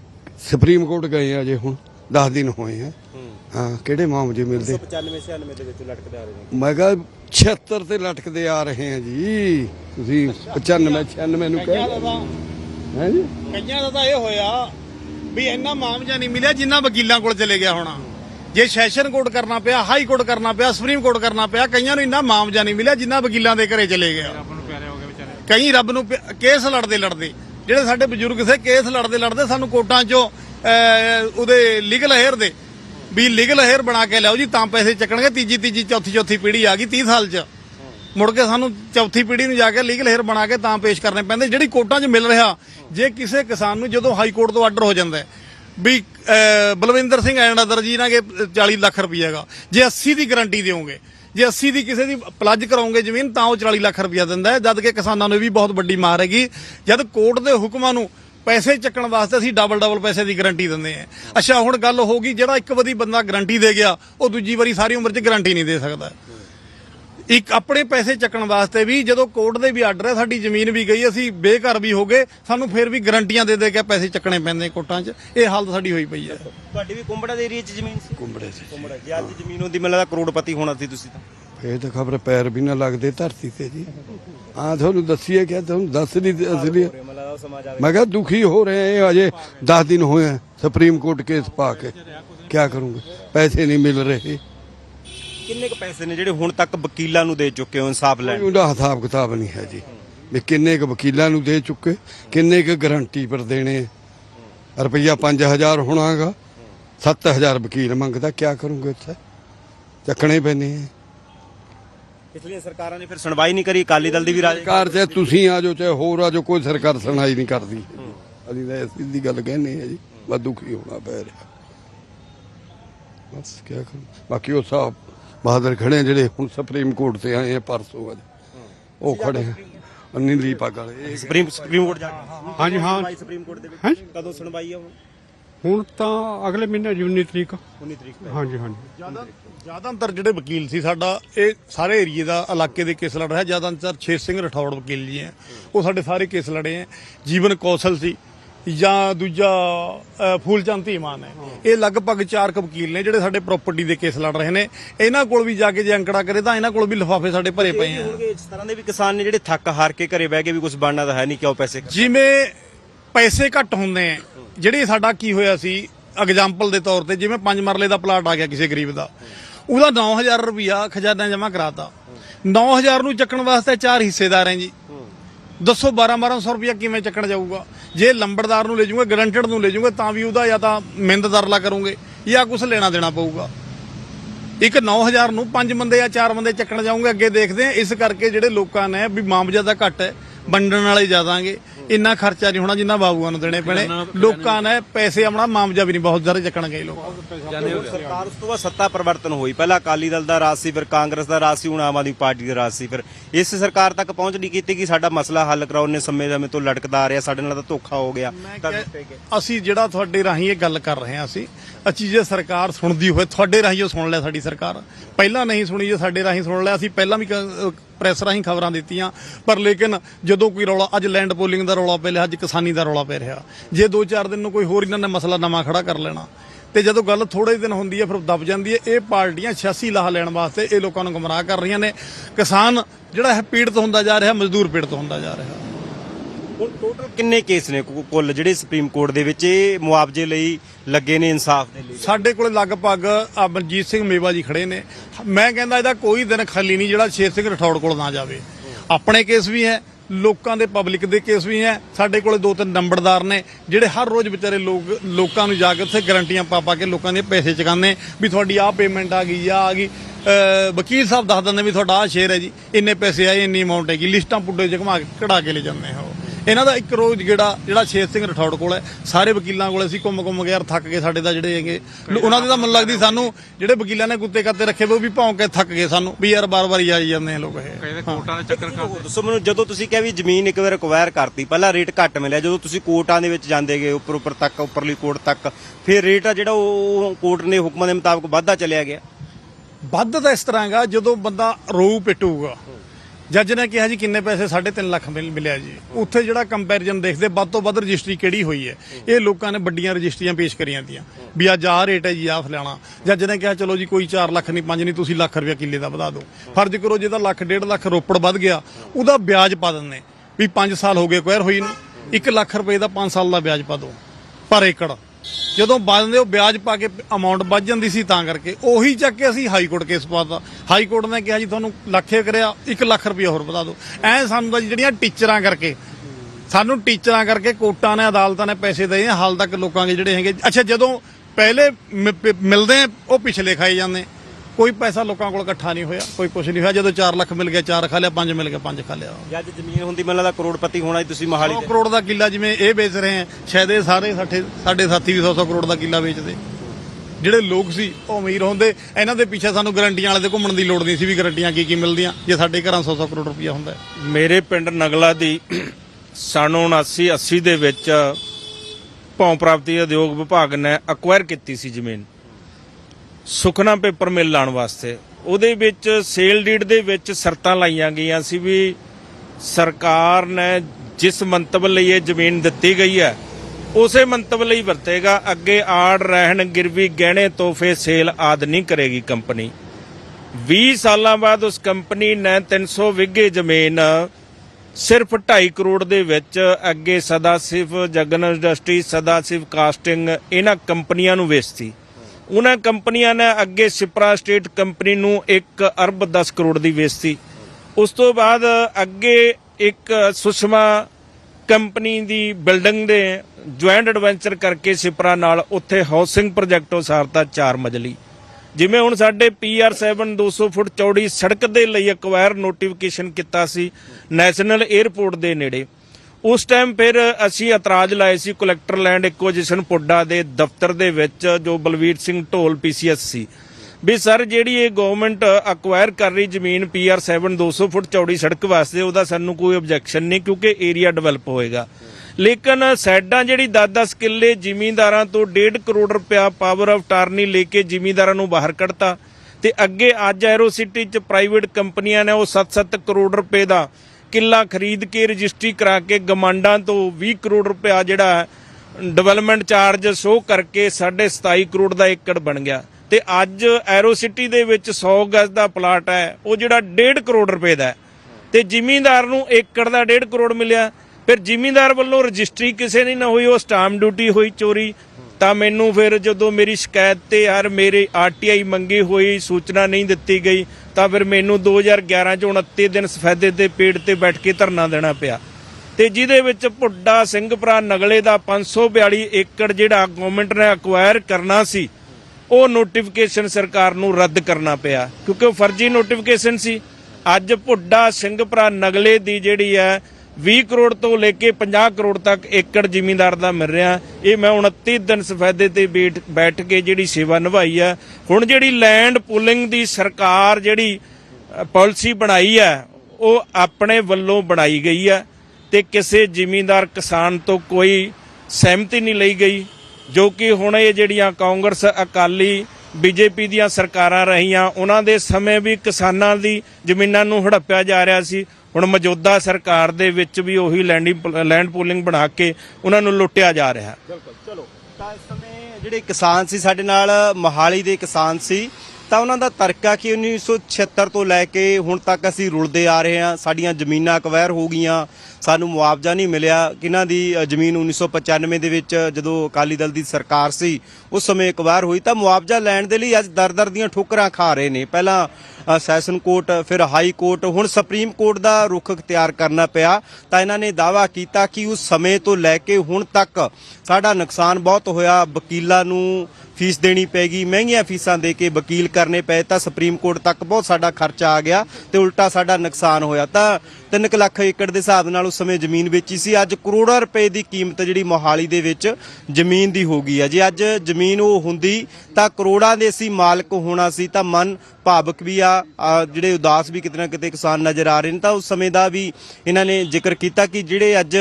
ਸੁਪਰੀਮ ਕੋਰਟ ਗਏ ਆ ਜੇ ਹੁਣ। 10 ਦਿਨ ਹੋਏ ਆ। ਹਾਂ ਕਿਹੜੇ ਮਾਮਲੇ ਮਿਲਦੇ? 95 96 ਦੇ ਵਿੱਚ ਲਟਕਦੇ ਆ ਰਹੇ ਨੇ। ਮੈਂ ਕਿਹਾ 76 ਤੇ ਲਟਕਦੇ ਆ ਰਹੇ ਆ ਜੀ। ਤੁਸੀਂ 95 96 ਨੂੰ ਕਹਿ ਹੈ ਜੀ? ਕਈਆਂ ਦਾ ਤਾਂ ਇਹ ਹੋਇਆ ਵੀ ਇੰਨਾ ਮਾਮਜਾ ਨਹੀਂ ਮਿਲਿਆ ਜਿੰਨਾ ਵਕੀਲਾਂ ਕੋਲ ਚਲੇ ਗਿਆ ਹੋਣਾ। ਜੇ ਸੈਸ਼ਨ ਕੋਰਟ ਕਰਨਾ ਪਿਆ ਹਾਈ ਕੋਰਟ ਕਰਨਾ ਪਿਆ ਸੁਪਰੀਮ ਕੋਰਟ ਕਰਨਾ ਪਿਆ ਕਈਆਂ ਨੂੰ ਇੰਨਾ ਮਾਮਜਾ ਨਹੀਂ ਮਿਲਿਆ ਜਿੰਨਾ ਵਕੀਲਾਂ ਦੇ ਘਰੇ ਚਲੇ ਗਿਆ। ਕਈ ਰੱਬ ਨੂੰ ਕੇਸ ਲੜਦੇ ਲੜਦੇ ਜਿਹੜੇ ਸਾਡੇ ਬਜ਼ੁਰਗ ਸੇ ਕੇਸ ਲੜਦੇ ਲੜਦੇ ਸਾਨੂੰ ਕੋਰਟਾਂ 'ਚੋਂ ਉਹਦੇ ਲੀਗਲ ਹੇਅਰ ਦੇ, ਵੀ ਲੀਗਲ ਹੇਅਰ ਬਣਾ ਕੇ ਲਿਆਓ ਜੀ, ਤਾਂ ਪੈਸੇ ਚੱਕਣਗੇ। ਤੀਜੀ ਤੀਜੀ, ਚੌਥੀ ਚੌਥੀ ਪੀੜ੍ਹੀ ਆ ਗਈ 30 ਸਾਲ 'ਚ। ਮੁੜ ਕੇ ਸਾਨੂੰ ਚੌਥੀ ਪੀੜ੍ਹੀ ਨੂੰ ਜਾ ਕੇ ਲੀਗਲ ਹੇਅਰ ਬਣਾ ਕੇ ਤਾਂ ਪੇਸ਼ ਕਰਨੇ ਪੈਂਦੇ। ਜਿਹੜੀ ਕੋਰਟਾਂ 'ਚ ਮਿਲ ਰਿਹਾ, ਜੇ ਕਿਸੇ ਕਿਸਾਨ ਨੂੰ ਜਦੋਂ ਹਾਈ ਕੋਰਟ ਤੋਂ ਆਰਡਰ ਹੋ ਜਾਂਦਾ ਵੀ ਬਲਵਿੰਦਰ ਸਿੰਘ ਐਂਡ ਅਦਰ ਜੀ ਇਹਨਾਂ ਕੇ 40 ਲੱਖ ਰੁਪਈਆਗਾ ਜੇ 80 ਦੀ ਗਾਰੰਟੀ ਦਿਓਗੇ, ਜੇ 80 ਦੀ ਕਿਸੇ ਦੀ ਪਲੱਜ ਕਰਾਉਂਗੇ ਜ਼ਮੀਨ, ਤਾਂ ਉਹ 40 ਲੱਖ ਰੁਪਈਆ ਦਿੰਦਾ ਹੈ, ਜਦ ਕਿ ਕਿਸਾਨਾਂ ਨੂੰ ਇਹ ਵੀ ਬਹੁਤ ਵੱਡੀ ਮਾਰ ਹੈਗੀ। ਜਦ ਕੋਰਟ ਦੇ ਹੁਕਮਾਂ ਨੂੰ ਪੈਸੇ ਚੱਕਣ ਵਾਸਤੇ ਅਸੀਂ ਡਬਲ ਡਬਲ ਪੈਸੇ ਦੀ ਗਾਰੰਟੀ ਦਿੰਦੇ ਆ ਅੱਛਾ ਹੁਣ ਗੱਲ ਹੋ ਗਈ ਜਿਹੜਾ ਇੱਕ ਵਾਰੀ ਬੰਦਾ ਗਾਰੰਟੀ ਦੇ ਗਿਆ ਉਹ ਦੂਜੀ ਵਾਰੀ ਸਾਰੀ ਉਮਰ 'ਚ ਗਾਰੰਟੀ ਨਹੀਂ ਦੇ ਸਕਦਾ। ਇੱਕ ਆਪਣੇ ਪੈਸੇ ਚੱਕਣ ਵਾਸਤੇ ਵੀ ਜਦੋਂ ਕੋਰਟ ਦੇ ਵੀ ਆਰਡਰ ਹੈ ਸਾਡੀ ਜ਼ਮੀਨ ਵੀ ਗਈ ਅਸੀਂ ਬੇਘਰ ਵੀ ਹੋ ਗਏ ਸਾਨੂੰ ਫਿਰ ਵੀ ਗਾਰੰਟੀਆਂ ਦੇ ਦੇ ਕੇ ਪੈਸੇ ਚੱਕਣੇ ਪੈਂਦੇ ਕੋਰਟਾਂ 'ਚ। ਇਹ ਹਾਲਤ ਸਾਡੀ ਹੋਈ ਪਈ ਹੈ। ਤੁਹਾਡੀ ਵੀ ਕੁੰਬੜਾ ਦੇ ਏਰੀਆ 'ਚ ਜ਼ਮੀਨ ਸੀ? ਕੁੰਬੜੇ ਸੀ। ਕੁੰਬੜਾ ਜੇ ਅੱਜ ਜ਼ਮੀਨ ਹੁੰਦੀ ਮੈਨੂੰ ਲੱਗਦਾ ਕਰੋੜਪਤੀ ਹੋਣਾ ਸੀ ਤੁਸੀਂ ਤਾਂ। ਇਹ ਤਾਂ ਖਬਰ ਪੈਰ ਵੀ ਨਾ ਲੱਗਦੇ ਧਰਤੀ ਤੇ ਜੀ। ਆ ਤੁਹਾਨੂੰ ਦੱਸੀਏ ਕਿ ਤੁਹਾਨੂੰ ਦੱਸ ਨਹੀਂ ਅਸਲੀ ਮੈਂ ਕਿਹਾ ਦੁਖੀ ਹੋ ਰਹੇ ਆ ਅਜੇ 10 ਦਿਨ ਹੋਏ ਸੁਪਰੀਮ ਕੋਰਟ ਕੇਸ ਪਾ ਕੇ। ਕਿਆ ਕਰੂੰਗਾ? ਪੈਸੇ ਨਹੀਂ ਮਿਲ ਰਹੇ। ਕਿੰਨੇ ਕੁ ਪੈਸੇ ਨੇ ਜਿਹੜੇ ਹੁਣ ਤੱਕ ਵਕੀਲਾਂ ਨੂੰ ਦੇ ਚੁੱਕੇ ਹੋ ਇਨਸਾਫ ਲੈਣ? ਉਹਦਾ ਹਿਸਾਬ ਕਿਤਾਬ ਨਹੀਂ ਹੈ ਜੀ। ਵੀ ਕਿੰਨੇ ਕੁ ਵਕੀਲਾਂ ਨੂੰ ਦੇ ਚੁੱਕੇ ਕਿੰਨੇ ਕੁ ਗਾਰੰਟੀ ਪਰ ਦੇਣੇ ਰੁਪਈਆ 5000 ਹੋਣਾਗਾ 7000 ਵਕੀਲ ਮੰਗਦਾ ਕਿਆ ਕਰੂੰਗੇ ਇੱਥੇ ਚੱਕਣੇ ਪੈਣੇ ਆ। ਪਿਛਲੀਆਂ ਸਰਕਾਰਾਂ ਨੇ ਫਿਰ ਸੁਣਵਾਈ ਨਹੀਂ ਕਰੀ ਅਕਾਲੀ ਦਲ ਦੀ ਵੀ ਰਾਜ ਸਰਕਾਰ ਚਾਹੇ ਤੁਸੀਂ ਆ ਜਾਓ ਚਾਹੇ ਹੋਰ ਆ ਜਾਓ ਕੋਈ ਸਰਕਾਰ ਸੁਣਾਈ ਨਹੀਂ ਕਰਦੀ। ਅਸੀਂ ਤਾਂ ਇਸ ਦੀ ਗੱਲ ਕਹਿੰਦੇ ਆ ਜੀ ਬਸ ਦੁਖੀ ਹੋਣਾ ਪੈ ਰਿਹਾ। ਬਸ ਕੀ ਕਰਾਂ ਬਾਕੀ ਉਹ ਸਾਹਿਬ ਬਹਾਦਰ ਖੜੇ ਆ ਜਿਹੜੇ ਹੁਣ ਸੁਪਰੀਮ ਕੋਰਟ ਤੇ ਆਏ ਆ ਪਰਸੋਂ ਅੱਜ। ਉਹ ਖੜੇ ਆ। ਅੰਨੀ ਲੀ ਪੱਗ ਵਾਲੇ ਇਹ ਸੁਪਰੀਮ ਸੁਪਰੀਮ ਕੋਰਟ ਜਾ ਕੇ। ਹਾਂਜੀ ਹਾਂ। ਸੁਪਰੀਮ ਕੋਰਟ ਦੇ ਵਿੱਚ? ਕਦੋਂ ਸੁਣਵਾਈ ਆ ਹੁਣ ਹੁਣ ਤਾਂ ਅਗਲੇ ਮਹੀਨੇ 19 ਤਰੀਕ 19 ਤਰੀਕ ਹਾਂਜੀ ਹਾਂਜੀ। ਜ਼ਿਆਦਾ ਜ਼ਿਆਦਾਤਰ ਜਿਹੜੇ ਵਕੀਲ ਸੀ ਸਾਡਾ ਇਹ ਸਾਰੇ ਏਰੀਏ ਦਾ ਇਲਾਕੇ ਦੇ ਕੇਸ ਲੜ ਰਿਹਾ। ਜ਼ਿਆਦਾਤਰ ਛੇ ਸਿੰਘ ਰਠੌੜ ਵਕੀਲ ਜੀ ਹੈ। ਉਹ ਸਾਡੇ ਸਾਰੇ ਕੇਸ ਲੜੇ ਹੈ। ਜੀਵਨ ਕੌਸ਼ਲ ਸੀ। ਜਾਂ ਦੂਜਾ ਅ, ਫੂਲਚੰਦ ਧੀਮਾਨ ਹੈ। ਇਹ ਲਗਭਗ ਚਾਰ ਕੁ ਵਕੀਲ ਨੇ ਜਿਹੜੇ ਸਾਡੇ ਪ੍ਰਾਪਰਟੀ ਦੇ ਕੇਸ ਲੜ ਰਹੇ ਨੇ। ਇਹਨਾਂ ਕੋਲ ਵੀ ਜਾ ਕੇ ਜੇ ਅੰਕੜਾ ਕਰੇ ਤਾਂ ਇਹਨਾਂ ਕੋਲ ਵੀ ਲਿਫਾਫੇ ਸਾਡੇ ਭਰੇ ਪਏ ਆ ਇਸ ਤਰ੍ਹਾਂ ਦੇ ਵੀ ਕਿਸਾਨ ਨੇ ਜਿਹੜੇ ਥੱਕ ਹਾਰ ਕੇ ਘਰੇ ਬਹਿ ਕੇ ਵੀ ਕੁਝ ਬਣਨਾ ਤਾਂ ਹੈ ਨਹੀਂ ਕਿਉਂ ਪੈਸੇ ਜਿਵੇਂ ਪੈਸੇ ਘੱਟ ਹੁੰਦੇ ਆ ਜਿਹੜੇ ਸਾਡਾ ਕੀ ਹੋਇਆ ਸੀ ਐਗਜ਼ਾਮਪਲ ਦੇ ਤੌਰ ਤੇ ਜਿਵੇਂ ਪੰਜ ਮਰਲੇ ਦਾ ਪਲਾਟ ਆ ਗਿਆ ਕਿਸੇ ਗਰੀਬ ਦਾ। ਉਹਦਾ 9000 ਰੁਪਿਆ ਖਜ਼ਾਨਾ ਜਮ੍ਹਾਂ ਕਰਾਤਾ। 9000 ਨੂੰ ਚੱਕਣ ਵਾਸਤੇ ਚਾਰ ਹਿੱਸੇਦਾਰ ਹੈ ਜੀ। ਦੱਸੋ 12 1200 ਰੁਪਿਆ ਕਿਵੇਂ ਚੱਕਣ ਜਾਊਗਾ? ਜੇ ਲੰਬੜਦਾਰ ਨੂੰ ਲੈ ਜਾਊਗਾ ਗਰੰਟਡ ਨੂੰ ਲੈ ਜਾਊਗਾ, ਤਾਂ ਵੀ ਉਹਦਾ ਜਾਂ ਤਾਂ ਮਿੰਦ ਦਰਲਾ ਕਰੋਗੇ, ਜਾਂ ਕੁਝ ਲੈਣਾ ਦੇਣਾ ਪਊਗਾ। ਇੱਕ 9000 ਨੂੰ ਪੰਜ ਬੰਦੇ ਜਾਂ ਚਾਰ ਬੰਦੇ ਚੱਕਣ ਜਾਊਂਗੇ, ਅੱਗੇ ਦੇਖਦੇ ਆ ਇਸ ਕਰਕੇ ਜਿਹੜੇ ਲੋਕਾਂ ਨੇ ਵੀ ਮਾਮਜਾ ਦਾ ਘੱਟ ਹੈ, ਵੰਡਣ ਵਾਲੇ ਜ਼ਿਆਦਾਗੇ ਇੰਨਾ ਖਰਚਾ ਨਹੀਂ ਹੋਣਾ ਜਿੰਨਾ ਬਾਬੂਆਂ ਨੂੰ ਦੇਣੇ ਪੈਣੇ। ਲੋਕਾਂ ਨੇ ਪੈਸੇ ਆਪਣਾ ਮਾਮਜਾ ਵੀ ਨਹੀਂ ਬਹੁਤ ਜ਼ਿਆਦਾ ਚੱਕਣਗੇ ਲੋਕ ਸਰਕਾਰ ਉਸ ਤੋਂ ਬਾਅਦ ਸੱਤਾ ਪਰਿਵਰਤਨ ਹੋਈ। ਪਹਿਲਾਂ ਅਕਾਲੀ ਦਲ ਦਾ ਰਾਜ ਸੀ ਫਿਰ ਕਾਂਗਰਸ ਦਾ ਰਾਜ ਸੀ ਹੁਣ ਆਮ ਆਦਮੀ ਪਾਰਟੀ ਦਾ ਰਾਜ ਸੀ। ਫਿਰ ਇਸ ਸਰਕਾਰ ਤੱਕ ਪਹੁੰਚ ਨਹੀਂ ਕੀਤੀ ਕਿ ਸਾਡਾ ਮਸਲਾ ਹੱਲ ਕਰਾਓ। ਨੇ ਸਮੇਂ ਸਮੇਂ ਤੋਂ ਲਟਕਦਾ ਆ ਰਿਹਾ ਸਾਡੇ ਨਾਲ ਤਾਂ ਧੋਖਾ ਹੋ ਗਿਆ। ਅਸੀਂ ਜਿਹੜਾ ਤੁਹਾਡੇ ਰਾਹੀਂ ਇਹ ਗੱਲ ਕਰ ਰਹੇ ਹਾਂ ਅਸੀਂ ਅਸੀਂ ਜੇ ਸਰਕਾਰ ਸੁਣਦੀ ਹੋਵੇ। ਤੁਹਾਡੇ ਰਾਹੀਂ ਉਹ ਸੁਣ ਲਿਆ ਸਾਡੀ ਸਰਕਾਰ। ਪਹਿਲਾਂ ਨਹੀਂ ਸੁਣੀ ਜੇ ਸਾਡੇ ਰਾਹੀਂ ਸੁਣ ਲਿਆ ਅਸੀਂ ਪਹਿਲਾਂ ਵੀ ਪ੍ਰੈਸ ਰਾਹੀਂ ਖਬਰਾਂ ਦਿੱਤੀਆਂ। ਪਰ ਲੇਕਿਨ ਜਦੋਂ ਕੋਈ ਰੌਲਾ, ਅੱਜ ਲੈਂਡ ਪੋਲਿੰਗ ਦਾ ਰੌਲਾ ਪੈ ਲਿਆ ਅੱਜ ਕਿਸਾਨੀ ਦਾ ਰੌਲਾ ਪੈ ਰਿਹਾ। ਜੇ 2-4 ਦਿਨ ਨੂੰ ਕੋਈ ਹੋਰ ਇਹਨਾਂ ਨੇ ਮਸਲਾ ਨਵਾਂ ਖੜਾ ਕਰ ਲੈਣਾ, ਤੇ ਜਦੋਂ ਗੱਲ ਥੋੜੇ ਦਿਨ ਹੁੰਦੀ ਹੈ, ਫਿਰ ਦਬ ਜਾਂਦੀ ਹੈ। ਇਹ ਪਾਰਟੀਆਂ 86 ਲਾਹ ਲੈਣ ਵਾਸਤੇ ਇਹ ਲੋਕਾਂ ਨੂੰ ਗੁੰਮਰਾਹ ਕਰ ਰਹੀਆਂ ਨੇ। ਕਿਸਾਨ ਜਿਹੜਾ ਹੈ ਪੀੜਤ ਹੁੰਦਾ ਜਾ ਰਿਹਾ, ਮਜ਼ਦੂਰ ਪੀੜਤ ਹੁੰਦਾ ਜਾ ਰਿਹਾ। ਹੁਣ ਟੋਟਲ ਕਿੰਨੇ ਕੇਸ ਨੇ? ਕੁ- ਕੁੱਲ ਜਿਹੜੇ ਸੁਪਰੀਮ ਕੋਰਟ ਦੇ ਵਿੱਚ ਇਹ ਮੁਆਵਜ਼ੇ ਲਈ ਲੱਗੇ ਨੇ ਇਨਸਾਫ ਦੇ ਲਈ? ਸਾਡੇ ਕੋਲ ਲਗਭਗ ਆ ਮਨਜੀਤ ਸਿੰਘ ਮੇਵਾ ਜੀ ਖੜੇ ਨੇ। ਮੈਂ ਕਹਿੰਦਾ ਇਹਦਾ ਕੋਈ ਦਿਨ ਖਾਲੀ ਨਹੀਂ ਜਿਹੜਾ ਸ਼ੇਰ ਸਿੰਘ ਰਠੌੜ ਕੋਲ ਨਾ ਜਾਵੇ। ਆਪਣੇ ਕੇਸ ਵੀ ਹੈ, ਲੋਕਾਂ ਦੇ ਪਬਲਿਕ ਦੇ ਕੇਸ ਵੀ ਹੈ, ਸਾਡੇ ਕੋਲੇ ਦੋ ਤਿੰਨ ਨੰਬਰਦਾਰ ਨੇ, ਜਿਹੜੇ ਹਰ ਰੋਜ਼ ਵਿਚਾਰੇ ਲੋਕ, ਲੋਕਾਂ ਨੂੰ ਜਾ ਕੇ ਉੱਥੇ ਗਰੰਟੀਆਂ ਪਾ ਪਾ ਕੇ ਲੋਕਾਂ ਦੇ ਪੈਸੇ ਚੁਕਾਉਂਦੇ ਵੀ ਤੁਹਾਡੀ ਆਹ ਪੇਮੈਂਟ ਆ ਗਈ ਆ ਆ ਗਈ। ਅਹ ਵਕੀਲ ਸਾਹਿਬ ਦੱਸ ਦਿੰਦੇ ਵੀ ਤੁਹਾਡਾ ਆਹ ਸ਼ੇਅਰ ਹੈ ਜੀ, ਇੰਨੇ ਪੈਸੇ ਆਏ, ਇੰਨੀ ਅਮਾਉਂਟ ਹੈਗੀ, ਲਿਸਟਾਂ ਪੁੱਡੇ ਚ ਘੁਮਾ ਕੇ, ਕਢਾ ਕੇ ਲੈ ਜਾਂਦੇ ਆ ਉਹ। ਇਹਨਾਂ ਦਾ ਇੱਕ ਰੋਜ਼ ਜਿਹੜਾ ਜਿਹੜਾ ਸ਼ੇਰ ਸਿੰਘ ਰਠੌੜ ਕੋਲ ਹੈ ਸਾਰੇ ਵਕੀਲਾਂ ਕੋਲ ਅਸੀਂ ਘੁੰਮ ਘੁੰਮ ਕੇ ਯਾਰ ਥੱਕ ਗਏ ਸਾਡੇ ਦਾ ਜਿਹੜੇ ਹੈਗੇ। ਉਹਨਾਂ ਦੇ ਤਾਂ ਮਨ ਲੱਗਦੀ ਸਾਨੂੰ ਜਿਹੜੇ ਵਕੀਲਾਂ ਨੇ ਕੁੱਤੇ ਕੱਤੇ ਰੱਖੇ ਉਹ ਵੀ ਭੌਂਕ ਕੇ ਥੱਕ ਗਏ ਸਾਨੂੰ ਵੀ ਯਾਰ ਬਾਰ-ਬਾਰ ਹੀ ਆਈ ਜਾਂਦੇ ਆ ਲੋਕ ਇਹ। ਹੋਰ ਦੱਸੋ ਮੈਨੂੰ ਜਦੋਂ ਤੁਸੀਂ ਕਿਹਾ ਵੀ ਜ਼ਮੀਨ ਇੱਕ ਵਾਰ ਐਕਵਾਇਰ ਕਰਤੀ ਪਹਿਲਾਂ ਰੇਟ ਘੱਟ ਮਿਲਿਆ ਜਦੋਂ ਤੁਸੀਂ ਕੋਰਟਾਂ ਦੇ ਵਿੱਚ ਜਾਂਦੇ ਗਏ ਉੱਪਰ ਉੱਪਰ ਤੱਕ ਉੱਪਰਲੀ ਕੋਰਟ ਤੱਕ ਫਿਰ ਰੇਟ ਆ ਜਿਹੜਾ ਉਹ ਕੋਰਟ ਨੇ ਹੁਕਮਾਂ ਦੇ ਮੁਤਾਬਕ ਵਾਧਾ ਚੱਲਿਆ ਗਿਆ? ਵੱਧ ਤਾਂ ਇਸ ਤਰ੍ਹਾਂ ਹੈਗਾ ਜਦੋਂ ਬੰਦਾ ਰੋਊ ਪਿੱਟੂਗਾ ਜੱਜ ਨੇ ਕਿਹਾ ਜੀ, ਕਿੰਨੇ ਪੈਸੇ 3.5 ਲੱਖ ਮਿਲ- ਮਿਲਿਆ ਜੀ। ਉੱਥੇ ਜਿਹੜਾ ਕੰਪੈਰੀਜ਼ਨ ਦੇਖਦੇ, ਵੱਧ ਤੋਂ ਵੱਧ ਰਜਿਸਟਰੀ ਕਿਹੜੀ ਹੋਈ ਹੈ? ਇਹ ਲੋਕਾਂ ਨੇ ਵੱਡੀਆਂ ਰਜਿਸਟਰੀਆਂ ਪੇਸ਼ ਕਰੀਆਂ ਤੀਆਂ। ਵੀ ਅੱਜ ਆਹ ਰੇਟ ਹੈ ਜੀ, ਆਹ ਫਲਾਣਾ। ਜੱਜ ਨੇ ਕਿਹਾ, ਚਲੋ ਜੀ, ਕੋਈ 4 ਲੱਖ ਨਹੀਂ 5 ਨਹੀਂ, ਤੁਸੀਂ ਲੱਖ ਰੁਪਇਆ ਕਿੱਲੇ ਦਾ ਵਧਾ ਦਿਓ। ਫਰਜ਼ ਕਰੋ ਜਿਹਦਾ ਲੱਖ, ਡੇਢ ਲੱਖ ਰੋਪੜ ਵੱਧ ਗਿਆ, ਉਹਦਾ ਵਿਆਜ ਪਾ ਦਿੰਦੇ। ਵੀ 5 ਸਾਲ ਹੋ ਗਏ ਕੁਐਰ ਹੋਈ ਨੂੰ। 1 ਲੱਖ ਰੁਪਏ ਦਾ 5 ਸਾਲ ਦਾ ਵਿਆਜ ਪਾ ਦਿਓ। ਪਰ ਏਕੜ। ਜਦੋਂ ਵੱਧਦੇ ਉਹ ਵਿਆਜ ਪਾ ਕੇ ਅਮਾਉਂਟ ਵੱਧ ਜਾਂਦੀ ਸੀ ਤਾਂ ਕਰਕੇ, ਉਹੀ ਚੱਕ ਕੇ ਅਸੀਂ ਹਾਈ ਕੋਰਟ ਕੇਸ ਪਾਤਾ ਹਾਈ ਕੋਰਟ ਨੇ ਕਿਹਾ ਜੀ, ਤੁਹਾਨੂੰ ਲੱਖੇ ਕਰਿਆ 1 ਲੱਖ ਰੁਪਏ ਹੋਰ ਵਧਾ ਦਿਓ। ਐ ਸਾਨੂੰ ਤਾਂ ਜਿਹੜੀਆਂ ਟੀਚਰਾਂ ਕਰਕੇ, ਸਾਨੂੰ ਟੀਚਰਾਂ ਕਰਕੇ ਕੋਰਟਾਂ ਨੇ, ਅਦਾਲਤਾਂ ਨੇ ਪੈਸੇ ਦੇ ਆ ਹਾਲ ਤੱਕ ਲੋਕਾਂ ਦੇ ਜਿਹੜੇ ਹੈਗੇ, ਅੱਛਾ ਜਦੋਂ ਪਹਿਲੇ ਮਿਲਦੇ ਉਹ ਪਿਛਲੇ ਖਾਏ ਜਾਂਦੇ। ਕੋਈ ਪੈਸਾ ਲੋਕਾਂ ਕੋਲ ਇਕੱਠਾ ਨਹੀਂ ਹੋਇਆ ਕੋਈ ਕੁਝ ਨਹੀਂ ਹੋਇਆ। ਜਦੋਂ 4 ਲੱਖ ਮਿਲ ਗਿਆ 4 ਖਾ ਲਿਆ 5 ਮਿਲ ਗਿਆ 5 ਖਾ ਲਿਆ। ਜੇ ਅੱਜ ਜ਼ਮੀਨ ਹੁੰਦੀ ਮੈਨੂੰ ਲੱਗਦਾ ਕਰੋੜਪਤੀ ਹੋਣਾ ਸੀ ਤੁਸੀਂ ਮਹਾਲੀ 100 ਦੇ। ਕਰੋੜ ਦਾ ਕਿੱਲਾ ਜਿਵੇਂ ਇਹ ਵੇਚ ਰਹੇ ਆ ਸ਼ਾਇਦ ਇਹ ਸਾਰੇ ਸਾਡੇ ਸਾਡੇ ਸਾਥੀ ਵੀ 100 ਕਰੋੜ ਦਾ ਕਿੱਲਾ ਵੇਚਦੇ। ਜਿਹੜੇ ਲੋਕ ਸੀ ਉਹ ਅਮੀਰ ਹੁੰਦੇ। ਇਹਨਾਂ ਦੇ ਪਿੱਛੇ ਸਾਨੂੰ ਗਰੰਟੀਆਂ ਵਾਲੇ ਤੇ ਘੁੰਮਣ ਦੀ ਲੋੜ ਨਹੀਂ ਸੀ ਵੀ ਗਰੰਟੀਆਂ ਕੀ ਕੀ ਮਿਲਦੀਆਂ। ਜੇ ਸਾਡੇ ਘਰਾਂ 100 ਕਰੋੜ ਰੁਪਇਆ ਹੁੰਦਾ। ਮੇਰੇ ਪਿੰਡ ਨਗਲਾ ਦੀ ਸਨ 79 80 ਦੇ ਵਿੱਚ ਭੌਂ ਪ੍ਰਾਪਤੀ ਉਦਯੋਗ ਵਿਭਾਗ ਨੇ ਅਕਵਾਇਰ ਕੀਤੀ ਸੀ ਜ਼ਮੀਨ। ਸੁਖਨਾ ਪੇਪਰ ਮਿਲ ਲਾਉਣ ਵਾਸਤੇ। ਉਹਦੇ ਵਿੱਚ ਸੇਲ ਡੀਡ ਦੇ ਵਿੱਚ ਸ਼ਰਤਾਂ ਲਾਈਆਂ ਗਈਆਂ ਸੀ ਵੀ ਸਰਕਾਰ ਨੇ ਜਿਸ ਮੰਤਵ ਲਈ ਇਹ ਜ਼ਮੀਨ ਦਿੱਤੀ ਗਈ ਹੈ, ਉਸੇ ਮੰਤਵ ਲਈ ਵਰਤੇਗਾ। ਅੱਗੇ ਆੜ ਰਹਿਣ, ਗਿਰਵੀ, ਗਹਿਣੇ, ਤੋਹਫੇ, ਸੇਲ ਆਦ ਨਹੀਂ ਕਰੇਗੀ ਕੰਪਨੀ। 20 ਸਾਲਾਂ ਬਾਅਦ ਉਸ ਕੰਪਨੀ ਨੇ 300 ਵਿਗੇ ਜ਼ਮੀਨ ਸਿਰਫ 2.5 ਕਰੋੜ ਦੇ ਵਿੱਚ ਅੱਗੇ ਸਦਾ ਸਿਫ ਜਗਨ ਇੰਡਸਟਰੀ ਸਦਾ ਸਿਫ ਕਾਸਟਿੰਗ ਇਹਨਾਂ ਕੰਪਨੀਆਂ ਨੂੰ ਵੇਚਤੀ। ਉਹਨਾਂ ਕੰਪਨੀਆਂ ਨੇ ਅੱਗੇ ਸਿਪਰਾ ਸਟੇਟ ਕੰਪਨੀ ਨੂੰ 1 ਅਰਬ 10 ਕਰੋੜ ਦੀ ਵੇਚਤੀ। ਉਸ ਤੋਂ ਬਾਅਦ ਅੱਗੇ ਇੱਕ ਸੁਸ਼ਮਾ ਕੰਪਨੀ ਦੀ ਬਿਲਡਿੰਗ ਦੇ ਜੁਆਇੰਟ ਐਡਵੈਂਚਰ ਕਰਕੇ ਸਿਪਰਾ ਨਾਲ ਉੱਥੇ ਹਾਊਸਿੰਗ ਪ੍ਰੋਜੈਕਟ ਉਸਾਰਤਾ ਚਾਰ ਮਜਲੀ। ਜਿਵੇਂ ਹੁਣ ਸਾਡੇ ਪੀਆਰ 7 200 ਫੁੱਟ ਚੌੜੀ ਸੜਕ ਦੇ ਲਈ ਅਕਵਾਇਰ ਨੋਟੀਫਿਕੇਸ਼ਨ ਕੀਤਾ ਸੀ ਨੈਸ਼ਨਲ 에ਅਰਪੋਰਟ ਦੇ ਨੇੜੇ। ਉਸ ਟਾਈਮ ਫਿਰ ਅਸੀਂ ਇਤਰਾਜ਼ ਲਾਏ ਸੀ ਕਲੈਕਟਰ ਲੈਂਡ ਐਕੁਜੀਸ਼ਨ ਪੁੱਡਾ ਦੇ ਦਫ਼ਤਰ ਦੇ ਵਿੱਚ, ਜੋ ਬਲਵੀਰ ਸਿੰਘ ਢੋਲ ਪੀਸੀਐਸ ਸੀ। ਵੀ ਸਰ, ਜਿਹੜੀ ਇਹ ਗਵਰਨਮੈਂਟ ਅਕਵਾਇਰ ਕਰ ਰਹੀ ਜ਼ਮੀਨ ਪੀਆਰ 7 200 ਫੁੱਟ ਚੌੜੀ ਸੜਕ ਵਾਸਤੇ, ਉਹਦਾ ਸਾਨੂੰ ਕੋਈ ਆਬਜੈਕਸ਼ਨ ਨਹੀਂ ਕਿਉਂਕਿ ਏਰੀਆ ਡਿਵੈਲਪ ਹੋਏਗਾ। ਲੇਕਿਨ ਸਾਡਾ ਜਿਹੜੀ 10-10 ਕਿੱਲੇ ਜ਼ਿਮੀਂਦਾਰਾਂ ਤੋਂ 1.5 ਕਰੋੜ ਰੁਪਇਆ ਪਾਵਰ ਆਫ ਟਾਰਨੀ ਲੈ ਕੇ ਜ਼ਿਮੀਂਦਾਰਾਂ ਨੂੰ ਬਾਹਰ ਕੱਢਤਾ, ਤੇ ਅੱਗੇ ਅੱਜ ਐਰੋ ਸਿਟੀ ਚ ਪ੍ਰਾਈਵੇਟ ਕੰਪਨੀਆਂ ਨੇ ਉਹ 7-7 ਕਰੋੜ ਰੁਪਏ ਦਾ ਕਿੱਲਾ ਖਰੀਦ ਕੇ ਰਜਿਸਟਰੀ ਕਰਾ ਕੇ ਗਮਾਂਡਾਂ ਤੋਂ 20 ਕਰੋੜ ਰੁਪਇਆ ਜਿਹੜਾ ਡਿਵੈਲਪਮੈਂਟ ਚਾਰਜ ਸ਼ੋ ਕਰਕੇ 27 ਕਰੋੜ ਦਾ ਏਕੜ ਬਣ ਗਿਆ। ਤੇ ਅੱਜ ਐਰੋ ਸਿਟੀ ਦੇ ਵਿੱਚ 100 ਗਜ਼ ਦਾ ਪਲਾਟ ਹੈ, ਉਹ ਜਿਹੜਾ 1.5 ਕਰੋੜ ਰੁਪਏ ਦਾ ਹੈ। ਤੇ ਜ਼ਿਮੀਂਦਾਰ ਨੂੰ ਏਕੜ ਦਾ 1.5 ਕਰੋੜ ਮਿਲਿਆ। ਫਿਰ ਜ਼ਿਮੀਂਦਾਰ ਵੱਲੋਂ ਰਜਿਸਟਰੀ ਕਿਸੇ ਦੀ ਨਾ ਹੋਈ, ਉਹ ਸਟਾਂਪ ਡਿਊਟੀ ਹੋਈ ਚੋਰੀ। ਤਾਂ ਮੈਨੂੰ ਫਿਰ ਜਦੋਂ ਮੇਰੀ ਸ਼ਿਕਾਇਤ ਤੇ ਯਾਰ ਮੇਰੇ ਆਰਟੀਆਈ ਮੰਗੀ ਹੋਈ, ਸੂਚਨਾ ਨਹੀਂ ਦਿੱਤੀ ਗਈ ਤਾਂ ਫਿਰ ਮੈਨੂੰ 2011 ਚ 29 ਦਿਨ ਸਫੈਦੇ ਦੇ ਪੇੜ ਤੇ ਬੈਠ ਕੇ ਧਰਨਾ ਦੇਣਾ ਪਿਆ। ਤੇ ਜਿਹਦੇ ਵਿੱਚ ਭੁੱਡਾ ਸਿੰਘਪੁਰਾ ਨਗਲੇ ਦਾ 542 ਏਕੜ ਜਿਹੜਾ ਗਵਰਨਮੈਂਟ ਨੇ ਅਕਵਾਇਰ ਕਰਨਾ ਸੀ, ਉਹ ਨੋਟੀਫਿਕੇਸ਼ਨ ਸਰਕਾਰ ਨੂੰ ਰੱਦ ਕਰਨਾ ਪਿਆ। ਕਿਉਂਕਿ ਉਹ ਫਰਜ਼ੀ ਨੋਟੀਫਿਕੇਸ਼ਨ ਸੀ। ਅੱਜ ਭੁੱਡਾ ਸਿੰਘਪੁਰਾ ਨਗਲੇ ਦੀ ਜਿਹੜੀ ਹੈ 20 ਕਰੋੜ ਤੋਂ ਲੈ ਕੇ 50 ਕਰੋੜ ਤੱਕ ਏਕੜ ਜ਼ਿਮੀਂਦਾਰ ਦਾ ਮਿਲ ਰਿਹਾ। ਇਹ ਮੈਂ 29 ਦਿਨ ਸਫੈਦੇ ਤੇ ਬੈਠ ਬੈਠ ਕੇ ਜਿਹੜੀ ਸੇਵਾ ਨਿਭਾਈ ਹੈ ਹੁਣ ਜਿਹੜੀ ਲੈਂਡ ਪੂਲਿੰਗ ਦੀ ਸਰਕਾਰ ਜਿਹੜੀ ਅ, ਪਾਲਿਸੀ ਬਣਾਈ ਹੈ ਉਹ ਆਪਣੇ ਵੱਲੋਂ ਬਣਾਈ ਗਈ ਹੈ ਤੇ ਕਿਸੇ ਜ਼ਿਮੀਂਦਾਰ ਕਿਸਾਨ ਤੋਂ ਕੋਈ ਸਹਿਮਤੀ ਨਹੀਂ ਲਈ ਗਈ ਜੋ ਕਿ ਹੁਣ ਇਹ ਜਿਹੜੀਆਂ ਕਾਂਗਰਸ ਅਕਾਲੀ ਬੀਜੇਪੀ ਦੀਆਂ ਸਰਕਾਰਾਂ ਰਹੀਆਂ ਉਹਨਾਂ ਦੇ ਸਮੇਂ ਵੀ ਕਿਸਾਨਾਂ ਦੀ ਜ਼ਮੀਨਾਂ ਨੂੰ ਹੜੱਪਿਆ ਜਾ ਰਿਹਾ ਸੀ। ਹੁਣ ਮੌਜੂਦਾ ਸਰਕਾਰ ਦੇ ਵਿੱਚ ਵੀ ਉਹੀ ਲੈਂਡਿੰਗ ਲੈਂਡ ਪੂਲਿੰਗ ਬਣਾ ਕੇ ਉਹਨਾਂ ਨੂੰ ਲੁੱਟਿਆ ਜਾ ਰਿਹਾ ਬਿਲਕੁਲ, ਚਲੋ। ਤਾਂ ਇਸ ਸਮੇਂ ਜਿਹੜੇ ਕਿਸਾਨ ਸੀ, ਸਾਡੇ ਨਾਲ ਮੋਹਾਲੀ ਦੇ ਕਿਸਾਨ ਸੀ ਤਾਂ ਉਹਨਾਂ ਦਾ ਤਰਕਾ ਕਿ 1976 ਤੋਂ ਲੈ ਕੇ ਹੁਣ ਤੱਕ ਅਸੀਂ ਰੁਲਦੇ ਆ ਰਹੇ ਹਾਂ। ਸਾਡੀਆਂ ਜ਼ਮੀਨਾਂ ਕਵੈਰ ਹੋ ਗਈਆਂ। ਸਾਨੂੰ ਮੁਆਵਜ਼ਾ ਨਹੀਂ ਮਿਲਿਆ। ਕਿਹਨਾਂ ਦੀ ਅ, ਜ਼ਮੀਨ 1995 ਦੇ ਵਿੱਚ ਜਦੋਂ ਅਕਾਲੀ ਦਲ ਦੀ ਸਰਕਾਰ ਸੀ ਉਸ ਸਮੇਂ ਕਵੈਰ ਹੋਈ ਤਾਂ ਮੁਆਵਜ਼ਾ ਲੈਣ ਦੇ ਲਈ ਅੱਜ ਦਰ-ਦਰ ਦੀਆਂ ਠੋਕਰਾਂ ਖਾ ਰਹੇ ਨੇ। ਪਹਿਲਾਂ ਸੈਸ਼ਨ ਕੋਰਟ ਫਿਰ ਹਾਈ ਕੋਰਟ ਹੁਣ ਸੁਪਰੀਮ ਕੋਰਟ ਦਾ ਰੁਖ ਅਖਤਿਆਰ ਕਰਨਾ ਪਿਆ। ਤਾਂ ਇਹਨਾਂ ਨੇ ਦਾਅਵਾ ਕੀਤਾ ਕਿ ਉਸ ਸਮੇਂ ਤੋਂ ਲੈ ਕੇ ਹੁਣ ਤੱਕ ਸਾਡਾ ਨੁਕਸਾਨ ਬਹੁਤ ਹੋਇਆ। ਵਕੀਲਾਂ ਨੂੰ ਫੀਸ ਦੇਣੀ ਪੈਗੀ, ਮਹਿੰਗੀਆਂ ਫੀਸਾਂ ਦੇ ਕੇ ਵਕੀਲ ਕਰਨੇ ਪਏ, ਤਾਂ ਸੁਪਰੀਮ ਕੋਰਟ ਤੱਕ ਬਹੁਤ ਸਾਡਾ ਖਰਚਾ ਆ ਗਿਆ ਤੇ ਉਲਟਾ ਸਾਡਾ ਨੁਕਸਾਨ ਹੋਇਆ। ਤਾਂ 3 ਲੱਖ ਏਕੜ ਦੇ ਹਿਸਾਬ ਨਾਲ ਉਸ ਸਮੇਂ ਜ਼ਮੀਨ ਵੇਚੀ ਸੀ। ਅੱਜ ਕਰੋੜਾਂ ਰੁਪਏ ਦੀ ਕੀਮਤ ਜਿਹੜੀ ਮੋਹਾਲੀ ਦੇ ਵਿੱਚ ਜ਼ਮੀਨ ਦੀ ਹੋ ਗਈ ਹੈ। ਜੇ ਅੱਜ ਜ਼ਮੀਨ ਉਹ ਹੁੰਦੀ, ਤਾਂ ਕਰੋੜਾਂ ਦੇ ਅਸੀਂ ਮਾਲਕ ਹੋਣਾ ਸੀ, ਤਾਂ ਮਨ ਭਾਵਕ ਵੀ ਆ ਆ ਜਿਹੜੇ ਉਦਾਸ ਵੀ ਕਿਤੇ ਨਾ ਕਿਤੇ ਕਿਸਾਨ ਨਜ਼ਰ ਆ ਰਹੇ ਨੇ, ਤਾਂ ਉਸ ਸਮੇਂ ਦਾ ਵੀ ਇਹਨਾਂ ਨੇ ਜ਼ਿਕਰ ਕੀਤਾ ਕਿ ਜਿਹੜੇ ਅੱਜ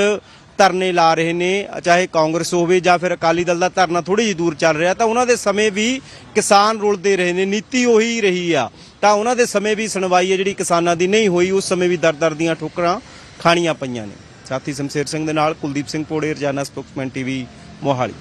ਧਰਨੇ ਲਾ ਰਹੇ ਨੇ, ਚਾਹੇ ਕਾਂਗਰਸ ਹੋਵੇ ਜਾਂ ਫਿਰ ਅਕਾਲੀ ਦਲ ਦਾ ਧਰਨਾ ਥੋੜੀ ਜਿਹੀ ਦੂਰ ਚੱਲ ਰਿਹਾ, ਤਾਂ ਉਹਨਾਂ ਦੇ ਸਮੇਂ ਵੀ ਕਿਸਾਨ ਰੁਲਦੇ ਰਹੇ ਨੇ, ਨੀਤੀ ਉਹੀ ਰਹੀ ਆ। ਤਾਂ ਉਹਨਾਂ ਦੇ ਸਮੇਂ ਵੀ ਸੁਣਵਾਈ ਹੈ, ਜਿਹੜੀ ਕਿਸਾਨਾਂ ਦੀ ਨਹੀਂ ਹੋਈ, ਉਸ ਸਮੇਂ ਵੀ ਦਰ-ਦਰ ਦੀਆਂ ਠੋਕਰਾਂ ਖਾਣੀਆਂ ਪਈਆਂ ਨੇ। ਸਾਥੀ ਸ਼ਮਸ਼ੇਰ ਸਿੰਘ ਦੇ ਨਾਲ ਕੁਲਦੀਪ ਸਿੰਘ ਪੋੜੇ, ਰਜਾਨਾ ਸਪੋਕਸਮੈਨ ਟੀਵੀ, ਮੋਹਾਲੀ।